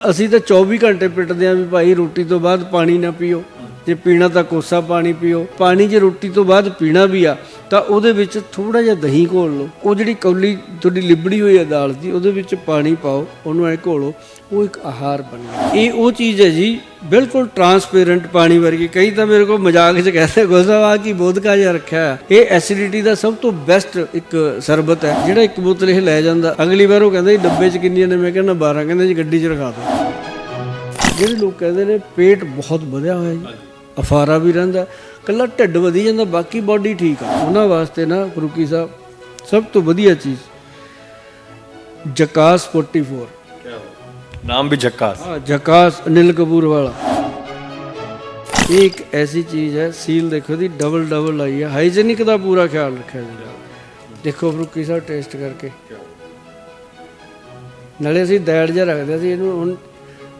ਅਸੀਂ ਤਾਂ 24 ਘੰਟੇ ਪਿੱਟਦੇ ਆਂ ਵੀ ਭਾਈ ਰੋਟੀ ਤੋਂ ਬਾਅਦ ਪਾਣੀ ਨਾ ਪੀਓ। ਜੇ ਪੀਣਾ ਤਾਂ ਕੋਸਾ ਪਾਣੀ ਪੀਓ, ਪਾਣੀ ਜੇ ਰੋਟੀ ਤੋਂ ਬਾਅਦ ਪੀਣਾ ਵੀ ਆ, ਤਾਂ ਉਹਦੇ ਵਿੱਚ ਥੋੜਾ ਜਿਹਾ ਦਹੀਂ ਘੋਲ ਲਓ। ਉਹ ਜਿਹੜੀ ਕੌਲੀ ਤੁਹਾਡੀ ਲਿਬੜੀ ਹੋਈ ਹੈ ਦਾਲ ਦੀ, ਉਹਦੇ ਵਿੱਚ ਪਾਣੀ ਪਾਓ, ਉਹਨੂੰ ਐ ਘੋਲੋ, ਉਹ ਇੱਕ ਆਹਾਰ ਬਣ ਗਿਆ। ਇਹ ਉਹ ਚੀਜ਼ ਹੈ ਜੀ, ਬਿਲਕੁਲ ਟਰਾਂਸਪੇਰੈਂਟ ਪਾਣੀ ਵਰਗੀ। ਕਈ ਤਾਂ ਮੇਰੇ ਕੋਲ ਮਜ਼ਾਕ 'ਚ ਕਹਿੰਦੇ ਗੋਸਾਵਾ ਕੀ ਬੋਧਕਾ ਜਿਹਾ ਰੱਖਿਆ ਇਹ ਐਸਿਡਿਟੀ ਦਾ ਸਭ ਤੋਂ ਬੈਸਟ ਇੱਕ ਸਰਬਤ ਹੈ, ਜਿਹੜਾ ਇੱਕ ਬੋਤਲ ਇਹ ਲੈ ਜਾਂਦਾ। ਅਗਲੀ ਵਾਰ ਉਹ ਕਹਿੰਦਾ ਜੀ, ਡੱਬੇ 'ਚ ਕਿੰਨੀਆਂ ਨੇ, ਮੈਂ ਕਹਿੰਦਾ 12 ਕਹਿੰਦੇ ਜੀ, ਗੱਡੀ 'ਚ ਰਖਾ ਦਿਓ ਜਿਹੜੇ ਲੋਕ ਕਹਿੰਦੇ ਨੇ, ਪੇਟ ਬਹੁਤ ਵਧਿਆ ਹੋਇਆ ਜੀ। ਅਫਾਰਾ ਵੀ ਰਹਿੰਦਾ ਕੱਲਾ ਢਿੱਡ ਵਧੀ ਜਾਂਦਾ ਬਾਕੀ ਬਾਡੀ ਠੀਕ ਆ। ਉਹਨਾਂ ਵਾਸਤੇ ਨਾ ਫਰੂਕੀ ਸਾਹਿਬ ਸਭ ਤੋਂ ਵਧੀਆ ਚੀਜ਼ ਜਕਾਸ 44 ਨਾਮ ਵੀ ਜੱਕਾਸ। ਹਾਂ ਜਕਾਸ ਅਨਿਲ ਕਪੂਰ ਵਾਲਾ। ਇਹ ਇੱਕ ਐਸੀ ਚੀਜ਼ ਹੈ ਸੀਲ ਦੇਖੋ ਦੀ ਡਬਲ ਡਬਲ ਆਈ ਹੈ ਹਾਈਜੀਨਿਕ ਦਾ ਪੂਰਾ ਖਿਆਲ ਰੱਖਿਆ ਜਾਂਦਾ ਦੇਖੋ ਫਰੂਕੀ ਸਾਹਿਬ ਟੇਸਟ ਕਰਕੇ। ਨਾਲੇ ਅਸੀਂ ਦੈੜ ਜਿਹਾ ਰੱਖਦੇ ਸੀ ਇਹਨੂੰ ਹੁਣ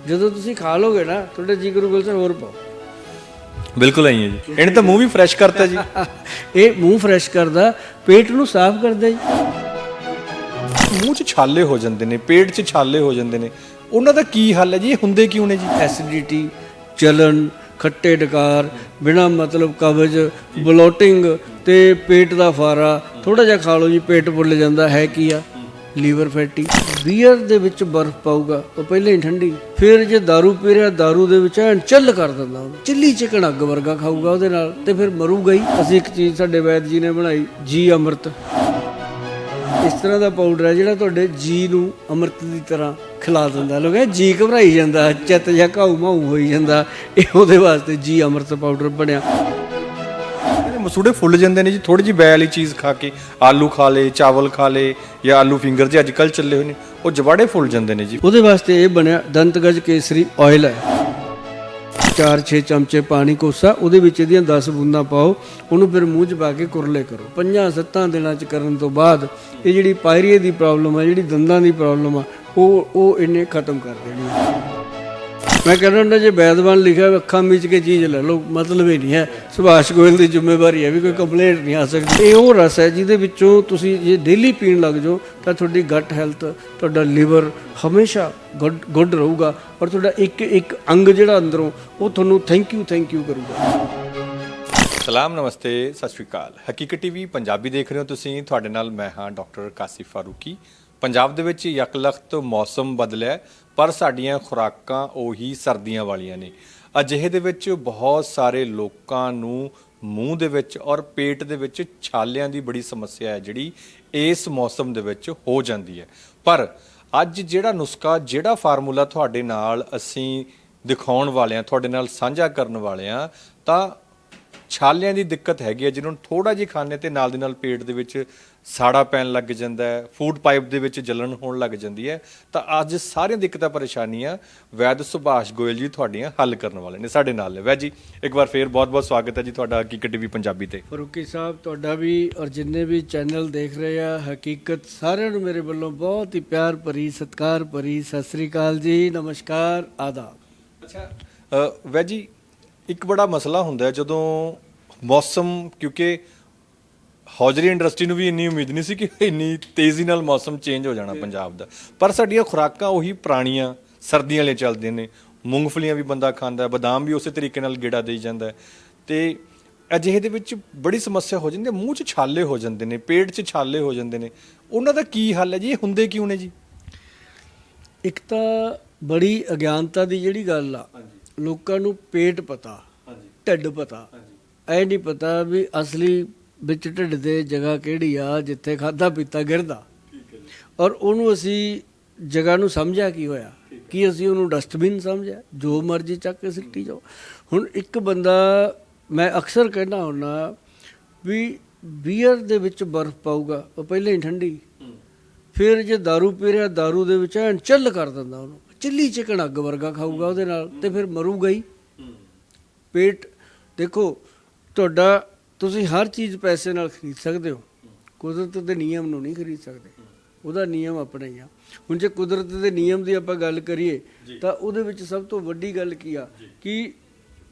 ਜਦੋਂ ਤੁਸੀਂ ਖਾ ਲੋਗੇ ਨਾ ਤੁਹਾਡੇ ਜੀ ਕਰੂ ਗੁਲਸ਼ਨ ਹੋਰ ਪਾਓ। ਬਿਲਕੁਲ ਆਈ ਹੈ ਜੀ। ਇਹਨੇ ਤਾਂ ਮੂੰਹ ਵੀ ਫਰੈਸ਼ ਕਰਤਾ ਜੀ। ਇਹ ਮੂੰਹ ਫਰੈਸ਼ ਕਰਦਾ ਪੇਟ ਨੂੰ ਸਾਫ਼ ਕਰਦਾ ਜੀ। ਮੂੰਹ 'ਚ ਛਾਲੇ ਹੋ ਜਾਂਦੇ ਨੇ ਪੇਟ 'ਚ ਛਾਲੇ ਹੋ ਜਾਂਦੇ ਨੇ। ਉਹਨਾਂ ਦਾ ਕੀ ਹੱਲ ਹੈ ਜੀ? ਇਹ ਹੁੰਦੇ ਕਿਉਂ ਨੇ ਜੀ? ਐਸਿਡਿਟੀ ਜਲਨ ਖੱਟੇ ਡਕਾਰ ਬਿਨਾ ਮਤਲਬ ਕਬਜ਼ ਬਲੋਟਿੰਗ ਤੇ ਪੇਟ ਦਾ ਫਾਰਾ। ਥੋੜਾ ਜਿਹਾ ਖਾ ਲਓ ਜੀ ਪੇਟ ਫੁੱਲ ਜਾਂਦਾ। ਹੈ ਕੀ ਆ? ਲੀਵਰ ਫੈਟੀ ਬੀਅਰ ਦੇ ਵਿੱਚ ਬਰਫ਼ ਪਾਊਗਾ ਉਹ ਪਹਿਲਾਂ ਹੀ ਠੰਡੀ ਫਿਰ ਜੇ दारू ਪੀ ਰਿਹਾ दारू ਦੇ ਵਿੱਚ ਐਨ ਚੱਲ ਕਰ ਦਿੰਦਾ ਉਹਨੂੰ ਚਿੱਲੀ ਚਿਕਨ ਅੱਗ ਵਰਗਾ ਖਾਊਗਾ ਉਹਦੇ ਨਾਲ ਤੇ ਫਿਰ ਮਰੂਗਾ ਹੀ ਅਸੀਂ ਇੱਕ ਚੀਜ਼ ਸਾਡੇ ਵੈਦ ਜੀ ਨੇ ਬਣਾਈ ਜੀ ਅੰਮ੍ਰਿਤ ਇਸ ਤਰ੍ਹਾਂ ਦਾ ਪਾਊਡਰ ਹੈ ਜਿਹੜਾ ਤੁਹਾਡੇ ਜੀ ਨੂੰ ਅੰਮ੍ਰਿਤ ਦੀ ਤਰ੍ਹਾਂ ਖਿਲਾ ਦਿੰਦਾ ਲੋਕ ਇਹ ਜੀ ਘਬਰਾਈ ਜਾਂਦਾ ਚਿੱਤ ਜਾਂ ਘਾਉ ਮਾਉ ਹੋਈ ਜਾਂਦਾ ਇਹ ਉਹਦੇ ਵਾਸਤੇ ਜੀ ਅੰਮ੍ਰਿਤ ਪਾਊਡਰ ਬਣਿਆ ਇਹਦੇ ਮਸੂੜੇ ਫੁੱਲ ਜਾਂਦੇ ਨੇ ਜੀ ਥੋੜੀ ਜਿਹੀ ਬੈ ਵਾਲੀ ਚੀਜ਼ ਖਾ ਕੇ, ਆਲੂ ਖਾ ਲੇ ਚਾਵਲ ਖਾ ਲੇ ਜਾਂ ਆਲੂ ਫਿੰਗਰ ਜੇ ਅੱਜ ਕੱਲ ਚੱਲੇ ਹੋਏ ਨੇ, ਉਹ ਜਵਾੜੇ ਫੁੱਲ ਜਾਂਦੇ ਨੇ ਜੀ। ਉਹਦੇ ਵਾਸਤੇ ਇਹ ਬਣਿਆ ਦੰਤਗਜ ਕੇਸਰੀ ਆਇਲ ਹੈ। 4-6 ਚਮਚੇ ਪਾਣੀ ਕੋਸਾ, ਉਹਦੇ ਵਿੱਚ ਇਹਦੀਆਂ 10 ਬੂੰਦਾਂ ਪਾਓ, ਉਹਨੂੰ ਫਿਰ ਮੂੰਹ 'ਚ ਪਾ ਕੇ ਕੁਰਲੇ ਕਰੋ। ਪੰਜਾਂ ਸੱਤਾਂ ਦਿਨਾਂ 'ਚ ਕਰਨ ਤੋਂ ਬਾਅਦ ਇਹ ਜਿਹੜੀ ਪਾਇਰੀਏ ਦੀ ਪ੍ਰੋਬਲਮ ਹੈ ਜਿਹੜੀ ਦੰਦਾਂ ਦੀ ਪ੍ਰੋਬਲਮ ਆ, ਉਹ ਉਹ ਇਹਨੇ ਖਤਮ ਕਰ ਦੇਣੀ ਹੈ ਮੈਂ ਕਹਿੰਦਾ ਹੁੰਦਾ ਜੇ ਬੈਦਵਾਨ ਲਿਖਿਆ ਹੋਇਆ, ਅੱਖਾਂ ਮੀਚ ਕੇ ਚੀਜ਼ ਲੈ ਲਓ ਮਤਲਬ ਇਹ ਨਹੀਂ ਹੈ। ਸੁਭਾਸ਼ ਗੋਇਲ ਦੀ ਜ਼ਿੰਮੇਵਾਰੀ ਹੈ ਵੀ ਕੋਈ ਕੰਪਲੇਂਟ ਨਹੀਂ ਆ ਸਕਦੀ। ਇਹ ਉਹ ਰਸ ਹੈ ਜਿਹਦੇ ਵਿੱਚੋਂ ਤੁਸੀਂ ਜੇ ਡੇਲੀ ਪੀਣ ਲੱਗ ਜਾਓ ਤਾਂ ਤੁਹਾਡੀ ਗੱਟ ਹੈਲਥ ਤੁਹਾਡਾ ਲੀਵਰ ਹਮੇਸ਼ਾ ਗੁੱਡ ਗੁੱਡ ਰਹੂਗਾ ਔਰ ਤੁਹਾਡਾ ਇੱਕ ਇੱਕ ਅੰਗ ਜਿਹੜਾ ਅੰਦਰੋਂ ਉਹ ਤੁਹਾਨੂੰ ਥੈਂਕ ਯੂ ਥੈਂਕ ਯੂ ਕਰੂਗਾ। ਸਲਾਮ ਨਮਸਤੇ ਸਤਿ ਸ਼੍ਰੀ ਅਕਾਲ। ਹਕੀਕਤ ਟੀਵੀ ਪੰਜਾਬੀ ਦੇਖ ਰਹੇ ਹੋ ਤੁਸੀਂ। ਤੁਹਾਡੇ ਨਾਲ ਮੈਂ ਹਾਂ ਡਾਕਟਰ ਕਾਸਿਫ ਫਾਰੂਕੀ। ਪੰਜਾਬ ਦੇ ਵਿੱਚ ਯਕਲਖਤ ਮੌਸਮ ਬਦਲਿਆ ਪਰ ਸਾਡੀਆਂ ਖੁਰਾਕਾਂ ਉਹੀ ਸਰਦੀਆਂ ਵਾਲੀਆਂ ਨੇ। ਅਜਿਹੇ ਦੇ ਵਿੱਚ ਬਹੁਤ ਸਾਰੇ ਲੋਕਾਂ ਨੂੰ ਮੂੰਹ ਦੇ ਵਿੱਚ ਔਰ ਪੇਟ ਦੇ ਵਿੱਚ ਛਾਲਿਆਂ ਦੀ ਬੜੀ ਸਮੱਸਿਆ ਹੈ, ਜਿਹੜੀ ਇਸ ਮੌਸਮ ਦੇ ਵਿੱਚ ਹੋ ਜਾਂਦੀ ਹੈ। ਪਰ ਅੱਜ ਜਿਹੜਾ ਨੁਸਖਾ, ਜਿਹੜਾ ਫਾਰਮੂਲਾ ਤੁਹਾਡੇ ਨਾਲ ਅਸੀਂ ਦਿਖਾਉਣ ਵਾਲੇ ਆ ਤੁਹਾਡੇ ਨਾਲ ਸਾਂਝਾ ਕਰਨ ਵਾਲੇ ਆ ਤਾਂ ਛਾਲਿਆਂ ਦੀ ਦਿੱਕਤ ਹੈਗੀ ਹੈ, ਜਿਹਨਾਂ ਨੂੰ ਥੋੜਾ ਜਿਹਾ ਖਾਣੇ ਤੇ ਨਾਲ ਦੀ ਨਾਲ ਪੇਟ ਦੇ ਵਿੱਚ ਸਾੜਾ ਪੈਣ ਲੱਗ ਜਾਂਦਾ ਹੈ ਫੂਡ ਪਾਈਪ ਦੇ ਵਿੱਚ ਜਲਨ ਹੋਣ ਲੱਗ ਜਾਂਦੀ ਹੈ ਤਾਂ ਅੱਜ ਸਾਰੀਆਂ ਦਿੱਕਤਾਂ ਪਰੇਸ਼ਾਨੀਆਂ ਵੈਦ ਸੁਭਾਸ਼ ਗੋਇਲ ਜੀ ਤੁਹਾਡੀਆਂ ਹੱਲ ਕਰਨ ਵਾਲੇ ਨੇ ਸਾਡੇ ਨਾਲ ਨੇ। ਵੈਦ ਜੀ ਇੱਕ ਵਾਰ ਫੇਰ ਬਹੁਤ-ਬਹੁਤ ਸਵਾਗਤ ਹੈ ਜੀ ਤੁਹਾਡਾ ਹਕੀਕਤ ਟੀਵੀ ਪੰਜਾਬੀ ਤੇ। ਫਰੂਕੀ ਸਾਹਿਬ ਤੁਹਾਡਾ ਵੀ ਔਰ ਜਿੰਨੇ ਵੀ ਚੈਨਲ ਦੇਖ ਰਹੇ ਆ ਹਕੀਕਤ ਸਾਰਿਆਂ ਨੂੰ ਮੇਰੇ ਵੱਲੋਂ ਬਹੁਤ ਹੀ ਪਿਆਰ ਭਰੀ ਸਤਿਕਾਰ ਭਰੀ ਸਤਿ ਸ੍ਰੀ ਅਕਾਲ ਜੀ ਨਮਸਕਾਰ ਆਦਾਬ। ਅੱਛਾ ਵੈਦ ਜੀ ਇੱਕ ਬੜਾ ਮਸਲਾ ਹੁੰਦਾ ਜਦੋਂ ਮੌਸਮ ਕਿਉਂਕਿ ਹੌਜਰੀ ਇੰਡਸਟਰੀ ਨੂੰ ਵੀ ਇੰਨੀ ਉਮੀਦ ਨਹੀਂ ਸੀ ਕਿ ਇੰਨੀ ਤੇਜ਼ੀ ਨਾਲ ਮੌਸਮ ਚੇਂਜ ਹੋ ਜਾਣਾ ਪੰਜਾਬ ਦਾ। ਪਰ ਸਾਡੀਆਂ ਖੁਰਾਕਾਂ ਉਹੀ ਪੁਰਾਣੀਆਂ ਸਰਦੀਆਂ ਵਾਲੀਆਂ ਚੱਲਦੀਆਂ ਨੇ। ਮੂੰਗਫਲੀਆਂ ਵੀ ਬੰਦਾ ਖਾਂਦਾ ਹੈ ਬਦਾਮ ਵੀ ਉਸੇ ਤਰੀਕੇ ਨਾਲ ਗੇੜਾ ਦੇਈ ਜਾਂਦਾ ਹੈ। ਤੇ ਅਜਿਹੇ ਦੇ ਵਿੱਚ ਬੜੀ ਸਮੱਸਿਆ ਹੋ ਜਾਂਦੀ ਹੈ ਮੂੰਹ 'ਚ ਛਾਲੇ ਹੋ ਜਾਂਦੇ ਨੇ ਪੇਟ 'ਚ ਛਾਲੇ ਹੋ ਜਾਂਦੇ ਨੇ। ਉਹਨਾਂ ਦਾ ਕੀ ਹੱਲ ਹੈ ਜੀ? ਇਹ ਹੁੰਦੇ ਕਿਉਂ ਨੇ ਜੀ? ਇੱਕ ਤਾਂ ਬੜੀ ਅਗਿਆਨਤਾ ਦੀ ਜਿਹੜੀ ਗੱਲ ਆ ਲੋਕਾਂ ਨੂੰ ਪੇਟ ਪਤਾ ਢਿੱਡ ਪਤਾ। ਐ ਨਹੀਂ ਪਤਾ ਵੀ ਅਸਲੀ ਵਿੱਚ ਢਿੱਡ ਦੇ ਜਗ੍ਹਾ ਕਿਹੜੀ ਆ ਜਿੱਥੇ ਖਾਦਾ ਪੀਤਾ ਗਿਰਦਾ ਔਰ ਉਹਨੂੰ ਅਸੀਂ ਜਗ੍ਹਾ ਨੂੰ ਸਮਝਿਆ ਕੀ ਹੋਇਆ ਕੀ ਅਸੀਂ ਉਹਨੂੰ ਡਸਟਬਿਨ ਸਮਝਿਆ ਜੋ ਮਰਜ਼ੀ ਚੱਕ ਕੇ ਸਿੱਟੀ ਜਾਓ ਹੁਣ ਇੱਕ ਬੰਦਾ ਮੈਂ ਅਕਸਰ ਕਹਿਣਾ ਹੁੰਦਾ ਵੀ ਬੀਅਰ ਦੇ ਵਿੱਚ ਬਰਫ਼ ਪਾਊਗਾ ਉਹ ਪਹਿਲਾਂ ਹੀ ਠੰਡੀ ਫਿਰ ਜੇ दारू ਪੀ ਰਿਹਾ दारू ਦੇ ਵਿੱਚ ਐਨ ਚੱਲ ਕਰ ਦਿੰਦਾ ਉਹਨੂੰ ਚਿੱਲੀ ਚਿਕਨ ਅੱਗ ਵਰਗਾ ਖਾਊਗਾ ਉਹਦੇ ਨਾਲ ਤੇ ਫਿਰ ਮਰੂਗਾ ਹੀ ਪੇਟ ਦੇਖੋ ਤੁਹਾਡਾ ਤੁਸੀਂ ਹਰ ਚੀਜ਼ ਪੈਸੇ ਨਾਲ ਖਰੀਦ ਸਕਦੇ ਹੋ। ਕੁਦਰਤ ਦੇ ਨਿਯਮ ਨੂੰ ਨਹੀਂ ਖਰੀਦ ਸਕਦੇ। ਉਹਦਾ ਨਿਯਮ ਆਪਣਾ ਹੀ ਆ। ਹੁਣ ਜੇ ਕੁਦਰਤ ਦੇ ਨਿਯਮ ਦੀ ਆਪਾਂ ਗੱਲ ਕਰੀਏ ਤਾਂ ਉਹਦੇ ਵਿੱਚ ਸਭ ਤੋਂ ਵੱਡੀ ਗੱਲ ਕੀ ਆ? ਕਿ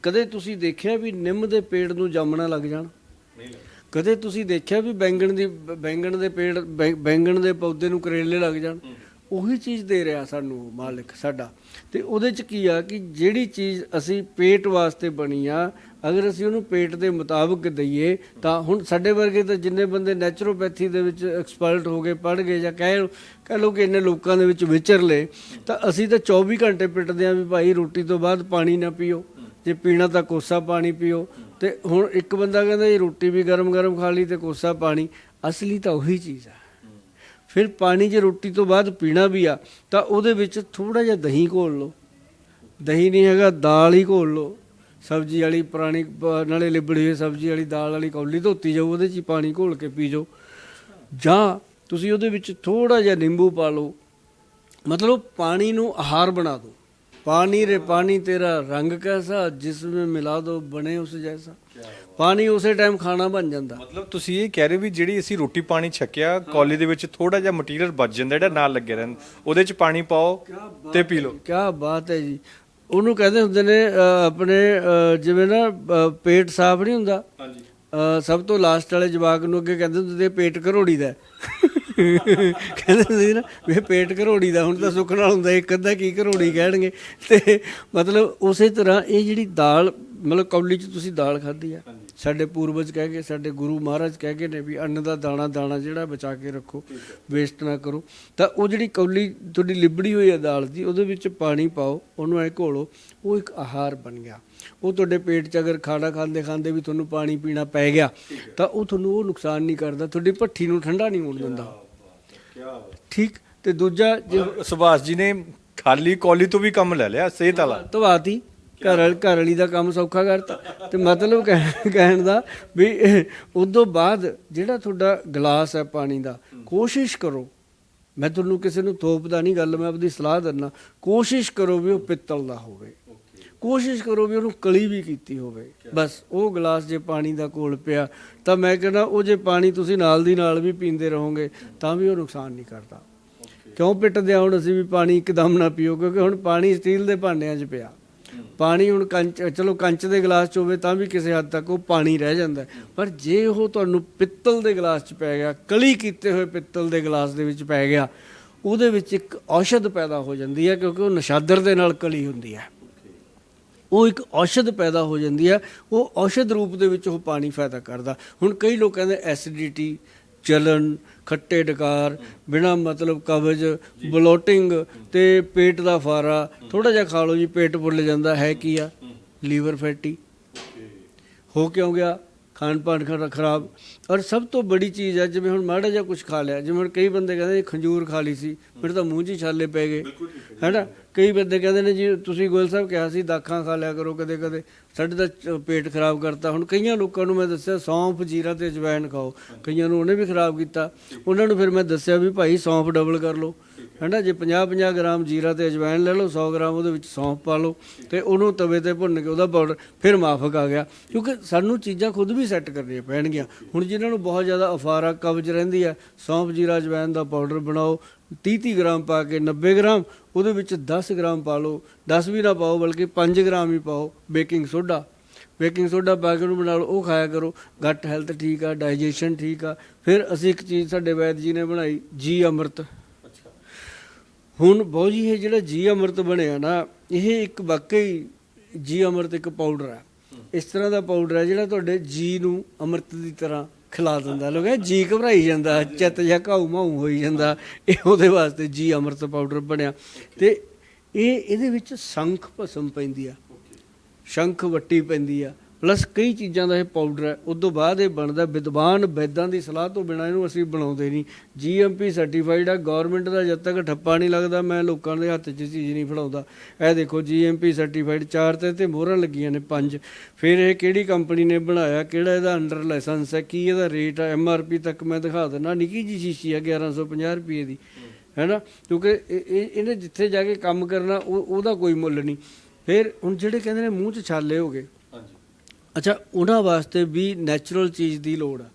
ਕਦੇ ਤੁਸੀਂ ਦੇਖਿਆ ਵੀ ਨਿੰਮ ਦੇ ਪੇੜ ਨੂੰ ਜਾਮਣਾ ਲੱਗ ਜਾਣ? ਕਦੇ ਤੁਸੀਂ ਦੇਖਿਆ ਵੀ ਬੈਂਗਣ ਦੀ ਬੈਂਗਣ ਦੇ ਪੇੜ ਬੈਂਗਣ ਦੇ ਪੌਦੇ ਨੂੰ ਕਰੇਲੇ ਲੱਗ ਜਾਣ? ਉਹੀ ਚੀਜ਼ ਦੇ ਰਿਹਾ ਸਾਨੂੰ ਉਹ ਮਾਲਕ ਸਾਡਾ। ਤੇ ਉਹਦੇ ਚ ਕੀ ਆ ਕਿ ਜਿਹੜੀ ਚੀਜ਼ ਅਸੀਂ ਪੇਟ ਵਾਸਤੇ ਬਣੀ ਆ, ਅਗਰ ਅਸੀਂ ਉਹਨੂੰ ਪੇਟ ਦੇ ਮੁਤਾਬਕ ਦਈਏ, ਤਾਂ ਹੁਣ ਸਾਡੇ ਵਰਗੇ ਤਾਂ ਜਿੰਨੇ ਬੰਦੇ ਨੈਚੁਰੋਪੈਥੀ ਦੇ ਵਿੱਚ ਐਕਸਪਰਟ ਹੋ ਗਏ ਪੜ ਗਏ ਜਾਂ ਕਹਿ ਕਹਿ ਲਓ ਕਿ ਇੰਨੇ ਲੋਕਾਂ ਦੇ ਵਿੱਚ ਵਿਚਰ ਲਏ, ਤਾਂ ਅਸੀਂ ਤਾਂ 24 ਘੰਟੇ ਪਿੱਟਦੇ ਆ ਵੀ ਭਾਈ ਰੋਟੀ ਤੋਂ ਬਾਅਦ ਪਾਣੀ ਨਾ ਪੀਓ, ਜੇ ਪੀਣਾ ਤਾਂ ਕੋਸਾ ਪਾਣੀ ਪੀਓ। ਤੇ ਹੁਣ ਇੱਕ ਬੰਦਾ ਕਹਿੰਦਾ ਇਹ ਰੋਟੀ ਵੀ ਗਰਮ-ਗਰਮ ਖਾ ਲਈ ਤੇ ਕੋਸਾ ਪਾਣੀ, ਅਸਲੀ ਤਾਂ ਉਹੀ ਚੀਜ਼ ਆ। ਫਿਰ ਪਾਣੀ ਜੇ ਰੋਟੀ ਤੋਂ ਬਾਅਦ ਪੀਣਾ ਵੀ ਆ, ਤਾਂ ਉਹਦੇ ਵਿੱਚ ਥੋੜਾ ਜਿਹਾ ਦਹੀਂ ਘੋਲ ਲਓ। ਦਹੀਂ ਨਹੀਂ ਹੈਗਾ, ਦਾਲ ਹੀ ਘੋਲ ਲਓ। ਸਬਜ਼ੀ ਵਾਲੀ ਪੁਰਾਣੀ, ਨਾਲੇ ਲਿਬੜੀ ਹੋਈ ਸਬਜ਼ੀ ਵਾਲੀ, ਦਾਲ ਵਾਲੀ ਕੌਲੀ ਧੋਤੀ ਜਾਓ, ਉਹਦੇ 'ਚ ਹੀ ਪਾਣੀ ਘੋਲ ਕੇ ਪੀ ਜਾਓ। ਜਾਂ ਤੁਸੀਂ ਉਹਦੇ ਵਿੱਚ ਥੋੜਾ ਜਿਹਾ ਨਿੰਬੂ ਪਾ ਲਓ। ਮਤਲਬ ਪਾਣੀ ਨੂੰ ਆਹਾਰ ਬਣਾ ਦਿਓ। ਪਾਣੀ ਰੇ ਪਾਣੀ ਤੇਰਾ ਰੰਗ ਕੈਸਾ ਜਿਸ ਵਿੱਚ ਮਿਲਾ ਦੋ ਬਣੇ ਉਸ ਜੈਸਾ ਪਾਣੀ ਉਸੇ ਟਾਈਮ ਖਾਣਾ ਬਣ ਜਾਂਦਾ ਮਤਲਬ ਤੁਸੀਂ ਇਹ ਕਹਿ ਰਹੇ ਵੀ ਜਿਹੜੀ ਅਸੀਂ ਰੋਟੀ ਪਾਣੀ ਛਕਿਆ ਕੌਲੀ ਦੇ ਵਿੱਚ ਥੋੜਾ ਜਿਹਾ ਮਟੀਰੀਅਲ ਬਚ ਜਾਂਦਾ ਜਿਹੜਾ ਨਾਲ ਲੱਗੇ ਰਹਿੰਦਾ ਉਹਦੇ 'ਚ ਪਾਣੀ ਪਾਓ ਤੇ ਪੀ ਲਓ ਕੀ ਬਾਤ ਹੈ ਜੀ ਉਹਨੂੰ ਕਹਿੰਦੇ ਹੁੰਦੇ ਨੇ ਆਪਣੇ ਜਿਵੇਂ ਨਾ ਪੇਟ ਸਾਫ਼ ਨਹੀਂ ਹੁੰਦਾ ਹਾਂਜੀ ਸਭ ਤੋਂ ਲਾਸਟ ਵਾਲੇ ਜਵਾਕ ਨੂੰ ਅੱਗੇ ਕਹਿੰਦੇ ਹੁੰਦੇ ਪੇਟ ਘਰੋੜੀ ਦਾ। ਕਹਿੰਦੇ ਹੁੰਦੇ ਸੀ ਨਾ ਵੀ ਪੇਟ ਘਰੋੜੀ ਦਾ ਹੁਣ ਤਾਂ ਸੁੱਖ ਨਾਲ ਹੁੰਦਾ ਇੱਕ ਅੱਧਾ ਕੀ ਘਰੋੜੀ ਕਹਿਣਗੇ। ਤੇ ਮਤਲਬ ਉਸੇ ਤਰ੍ਹਾਂ ਇਹ ਜਿਹੜੀ ਦਾਲ ਮਤਲਬ ਕੌਲੀ 'ਚ ਤੁਸੀਂ ਦਾਲ ਖਾਧੀ ਆ। ਸਾਡੇ ਪੂਰਵਜ ਕਹਿ ਗਏ ਸਾਡੇ ਗੁਰੂ ਮਹਾਰਾਜ ਕਹਿ ਗਏ ਨੇ ਵੀ ਅੰਨ ਦਾ ਦਾਣਾ ਦਾਣਾ ਜਿਹੜਾ ਬਚਾ ਕੇ ਰੱਖੋ ਵੇਸਟ ਨਾ ਕਰੋ। ਤਾਂ ਉਹ ਜਿਹੜੀ ਕੌਲੀ ਤੁਹਾਡੀ ਲਿਬੜੀ ਹੋਈ ਹੈ ਦਾਲ ਦੀ ਉਹਦੇ ਵਿੱਚ ਪਾਣੀ ਪਾਓ ਉਹਨੂੰ ਐ ਘੋਲੋ ਉਹ ਇੱਕ ਆਹਾਰ ਬਣ ਗਿਆ। ਉਹ ਤੁਹਾਡੇ ਪੇਟ 'ਚ ਅਗਰ ਖਾਣਾ ਖਾਂਦੇ ਖਾਂਦੇ ਵੀ ਤੁਹਾਨੂੰ ਪਾਣੀ ਪੀਣਾ ਪੈ ਗਿਆ ਤਾਂ ਉਹ ਤੁਹਾਨੂੰ ਉਹ ਨੁਕਸਾਨ ਨਹੀਂ ਕਰਦਾ ਤੁਹਾਡੀ ਭੱਠੀ ਨੂੰ ਠੰਡਾ ਨਹੀਂ ਹੋਣ ਦਿੰਦਾ। ਠੀਕ? ਤੇ ਦੂਜਾ, ਜੇ ਸੁਭਾਸ਼ ਜੀ ਨੇ ਖਾਲੀ ਕੌਲੀ ਤੋਂ ਵੀ ਕੰਮ ਲੈ ਲਿਆ, ਸਿਹਤ ਵਾਲਾ। ਧਵਾਤੀ। ਘਰ ਘਰ ਵਾਲੀ ਦਾ ਕੰਮ ਸੌਖਾ ਕਰਤਾ। ਤੇ ਮਤਲਬ ਕਹਿ- ਕਹਿਣ ਦਾ ਵੀ ਉਦੋਂ ਬਾਅਦ ਜਿਹੜਾ ਤੁਹਾਡਾ ਗਲਾਸ ਹੈ ਪਾਣੀ ਦਾ, ਕੋਸ਼ਿਸ਼ ਕਰੋ। ਮੈਂ ਤੁਹਾਨੂੰ ਕਿਸੇ ਨੂੰ ਥੋਪਦਾ ਨਹੀਂ ਗੱਲ, ਮੈਂ ਆਪਣੀ ਸਲਾਹ ਦਿੰਦਾ। ਕੋਸ਼ਿਸ਼ ਕਰੋ ਵੀ ਉਹ ਪਿੱਤਲ ਦਾ ਹੋਵੇ। ਕੋਸ਼ਿਸ਼ ਕਰੋ ਵੀ ਉਹਨੂੰ ਕਲੀ ਵੀ ਕੀਤੀ ਹੋਵੇ। ਬਸ ਉਹ ਗਲਾਸ ਜੇ ਪਾਣੀ ਦਾ ਕੋਲ ਪਿਆ ਤਾਂ ਮੈਂ ਕਹਿੰਦਾ ਉਹ ਜੇ ਪਾਣੀ ਤੁਸੀਂ ਨਾਲ ਦੀ ਨਾਲ ਵੀ ਪੀਂਦੇ ਰਹੋਗੇ ਤਾਂ ਵੀ ਉਹ ਨੁਕਸਾਨ ਨਹੀਂ ਕਰਦਾ। ਕਿਉਂ ਪਿੱਟਦੇ ਆ ਹੁਣ ਅਸੀਂ ਵੀ ਪਾਣੀ ਇੱਕਦਮ ਨਾ ਪੀਓ ਕਿਉਂਕਿ ਹੁਣ ਪਾਣੀ ਸਟੀਲ ਦੇ ਭਾਂਡਿਆਂ 'ਚ ਪਿਆ। ਪਾਣੀ ਹੁਣ ਕੰਚ ਚਲੋ ਕੰਚ ਦੇ ਗਲਾਸ 'ਚ ਹੋਵੇ ਤਾਂ ਵੀ ਕਿਸੇ ਹੱਦ ਤੱਕ ਉਹ ਪਾਣੀ ਰਹਿ ਜਾਂਦਾ। ਪਰ ਜੇ ਉਹ ਤੁਹਾਨੂੰ ਪਿੱਤਲ ਦੇ ਗਲਾਸ 'ਚ ਪੈ ਗਿਆ ਕਲੀ ਕੀਤੇ ਹੋਏ ਪਿੱਤਲ ਦੇ ਗਲਾਸ ਦੇ ਵਿੱਚ ਪੈ ਗਿਆ ਉਹਦੇ ਵਿੱਚ ਇੱਕ ਔਸ਼ਧ ਪੈਦਾ ਹੋ ਜਾਂਦੀ ਹੈ ਕਿਉਂਕਿ ਉਹ ਨਸ਼ਾਦਰ ਦੇ ਨਾਲ ਕਲੀ ਹੁੰਦੀ ਹੈ। ਉਹ ਇੱਕ ਔਸ਼ਧ ਪੈਦਾ ਹੋ ਜਾਂਦੀ ਹੈ ਉਹ ਔਸ਼ਧ ਰੂਪ ਦੇ ਵਿੱਚ ਉਹ ਪਾਣੀ ਫਾਇਦਾ ਕਰਦਾ। ਹੁਣ ਕਈ ਲੋਕ ਕਹਿੰਦੇ ਐਸਿਡਿਟੀ ਜਲਨ ਖੱਟੇ ਡਕਾਰ ਬਿਨਾ ਮਤਲਬ ਕਬਜ਼ ਬਲੋਟਿੰਗ ਤੇ ਪੇਟ ਦਾ ਫਾਰਾ ਥੋੜਾ ਜਿਹਾ ਖਾ ਲਓ ਜੀ ਪੇਟ ਫੁੱਲ ਜਾਂਦਾ ਹੈ ਕੀ ਆ? Liver fatty. ਹੋ ਕਿਉਂ ਗਿਆ? ਖਾਣ ਪਾਣ ਖਰਾ ਖਰਾਬ। ਔਰ ਸਭ ਤੋਂ ਬੜੀ ਚੀਜ਼ ਹੈ ਜਿਵੇਂ ਹੁਣ ਮਾੜਾ ਜਿਹਾ ਕੁਝ ਖਾ ਲਿਆ ਜਿਵੇਂ ਹੁਣ ਕਈ ਬੰਦੇ ਕਹਿੰਦੇ ਖੰਜੂਰ ਖਾ ਲਈ ਸੀ ਮੇਰੇ ਤਾਂ ਮੂੰਹ 'ਚ ਛਾਲੇ ਪੈ ਗਏ। ਹੈਨਾ ਕਈ ਬੰਦੇ ਕਹਿੰਦੇ ਨੇ ਜੀ, ਤੁਸੀਂ ਗੋਇਲ ਸਾਹਿਬ ਕਿਹਾ ਸੀ, ਦਾਖਾਂ ਖਾ ਲਿਆ ਕਰੋ ਕਦੇ ਕਦੇ। ਸਾਡੇ ਤਾਂ ਚ- ਪੇਟ ਖਰਾਬ ਕਰਤਾ। ਹੁਣ ਕਈਆਂ ਲੋਕਾਂ ਨੂੰ ਮੈਂ ਦੱਸਿਆ, ਸੌਂਫ ਜੀਰਾ ਤੇ ਅਜਵਾਇਣ ਖਾਓ। ਕਈਆਂ ਨੂੰ ਉਹਨੇ ਵੀ ਖਰਾਬ ਕੀਤਾ। ਉਹਨਾਂ ਨੂੰ ਫਿਰ ਮੈਂ ਦੱਸਿਆ ਵੀ ਭਾਈ ਸੌਂਫ ਡਬਲ ਕਰ ਲਓ। ਹੈਨਾ, ਜੇ 50 50 ਗ੍ਰਾਮ ਜੀਰਾ ਤੇ ਅਜਵਾਇਣ ਲੈ ਲਓ 100 ਗ੍ਰਾਮ ਉਹਦੇ ਵਿੱਚ ਸੌਂਫ ਪਾ ਲਓ ਤੇ ਉਹਨੂੰ ਤਵੇ ਤੇ ਭੁੰਨ ਕੇ ਉਹਦਾ ਪਾਊਡਰ ਫਿਰ ਮਾਫਕ ਆ ਗਿਆ। ਕਿਉਂਕਿ ਸਾਨੂੰ ਚੀਜ਼ਾਂ ਖੁਦ ਵੀ ਸੈੱਟ ਕਰਨੀਆਂ ਪੈਣਗੀਆਂ। ਹੁਣ ਜਿਨ੍ਹਾਂ ਨੂੰ ਬਹੁਤ ਜ਼ਿਆਦਾ ਅਫਾਰਾ ਕਬਜ਼ ਰਹਿੰਦੀ ਆ, ਸੌਂਫ ਜੀਰਾ ਅਜਵਾਇਣ ਦਾ ਪਾਊਡਰ ਬਣਾਓ 30 30 ਗ੍ਰਾਮ ਪਾ ਕੇ 90 ਗ੍ਰਾਮ, ਉਹਦੇ ਵਿੱਚ 10 ਗ੍ਰਾਮ ਪਾ ਲਓ। 10 ਵੀ ਨਾ ਪਾਓ, ਬਲਕਿ 5 ਗ੍ਰਾਮ ਹੀ ਪਾਓ ਬੇਕਿੰਗ ਸੋਡਾ। ਬੇਕਿੰਗ ਸੋਡਾ ਪਾ ਕੇ ਉਹਨੂੰ ਬਣਾ ਲਓ ਉਹ ਖਾਇਆ ਕਰੋ। ਗੱਟ ਹੈਲਥ ਠੀਕ ਆ ਡਾਈਜੈਸ਼ਨ ਠੀਕ ਆ। ਫਿਰ ਅਸੀਂ ਇੱਕ ਚੀਜ਼ ਸਾਡੇ ਵੈਦ ਜੀ ਨੇ ਬਣਾਈ, ਜੀ ਅੰਮ੍ਰਿਤ। ਹੁਣ ਬਹੁ ਜੀ, ਇਹ ਜਿਹੜਾ ਜੀ ਅੰਮ੍ਰਿਤ ਬਣਿਆ ਨਾ, ਇਹ ਇੱਕ ਵਾਕਈ ਜੀ ਅੰਮ੍ਰਿਤ ਇੱਕ ਪਾਊਡਰ ਹੈ ਇਸ ਤਰ੍ਹਾਂ ਦਾ ਪਾਊਡਰ ਹੈ ਜਿਹੜਾ ਤੁਹਾਡੇ ਜੀ ਨੂੰ ਅੰਮ੍ਰਿਤ ਦੀ ਤਰ੍ਹਾਂ ਖਿਲਾ ਦਿੰਦਾ, ਲੋਕ ਇਹ ਜੀ ਘਬਰਾਈ ਜਾਂਦਾ, ਚਿੱਤ ਜਾਂ ਘਾਉ ਮਾਉ ਹੋਈ ਜਾਂਦਾ, ਇਹ ਉਹਦੇ ਵਾਸਤੇ ਜੀ ਅੰਮ੍ਰਿਤ ਪਾਊਡਰ ਬਣਿਆ। ਤੇ ਇਹ ਇਹਦੇ ਵਿੱਚ ਸੰਖ ਭਸਮ ਪੈਂਦੀ ਆ, ਸ਼ੰਖ ਵੱਟੀ ਪੈਂਦੀ ਆ ਪਲੱਸ ਕਈ ਚੀਜ਼ਾਂ ਦਾ ਇਹ ਪਾਊਡਰ ਹੈ ਉਸ ਤੋਂ ਬਾਅਦ ਇਹ ਬਣਦਾ, ਵਿਦਵਾਨ ਵੈਦਾਂ ਦੀ ਸਲਾਹ ਤੋਂ ਬਿਨਾ ਇਹਨੂੰ ਅਸੀਂ ਬਣਾਉਂਦੇ ਨਹੀਂ। ਜੀਐਮਪੀ ਸਰਟੀਫਾਈਡ ਆ ਗਵਰਨਮੈਂਟ ਦਾ ਜਦ ਤੱਕ ਠੱਪਾ ਨਹੀਂ ਲੱਗਦਾ, ਮੈਂ ਲੋਕਾਂ ਦੇ ਹੱਥ 'ਚ ਚੀਜ਼ ਨਹੀਂ ਫੜਾਉਂਦਾ। ਇਹ ਦੇਖੋ ਜੀਐਮਪੀ ਸਰਟੀਫਾਈਡ ਚਾਰ ਤੇ ਤੇ ਮੋਹਰਾਂ ਲੱਗੀਆਂ ਨੇ, ਪੰਜ। ਫਿਰ ਇਹ ਕਿਹੜੀ ਕੰਪਨੀ ਨੇ ਬਣਾਇਆ, ਕਿਹੜਾ ਇਹਦਾ ਅੰਡਰ ਲਾਇਸੈਂਸ ਹੈ, ਕੀ ਇਹਦਾ ਰੇਟ ਹੈ ਐਮਆਰਪੀ ਤੱਕ ਮੈਂ ਦਿਖਾ ਦਿੰਦਾ, ਨਿੱਕੀ ਜੀ ਸ਼ੀਸ਼ੀ ਆ 1150 ਰੁਪਏ ਦੀ। ਹੈਨਾ? ਕਿਉਂਕਿ ਇਹ- ਇਹਨੇ ਜਿੱਥੇ ਜਾ ਕੇ ਕੰਮ ਕਰਨਾ, ਉਹ, ਉਹਦਾ ਕੋਈ ਮੁੱਲ ਨਹੀਂ। ਫਿਰ ਹੁਣ ਜਿਹੜੇ ਕਹਿੰਦੇ ਨੇ ਮੂੰਹ 'ਚ ਛਾਲੇ ਹੋ ਗਏ ਅੱਛਾ ਉਹਨਾਂ ਵਾਸਤੇ ਵੀ ਨੈਚੁਰਲ ਚੀਜ਼ ਦੀ ਲੋੜ ਆ।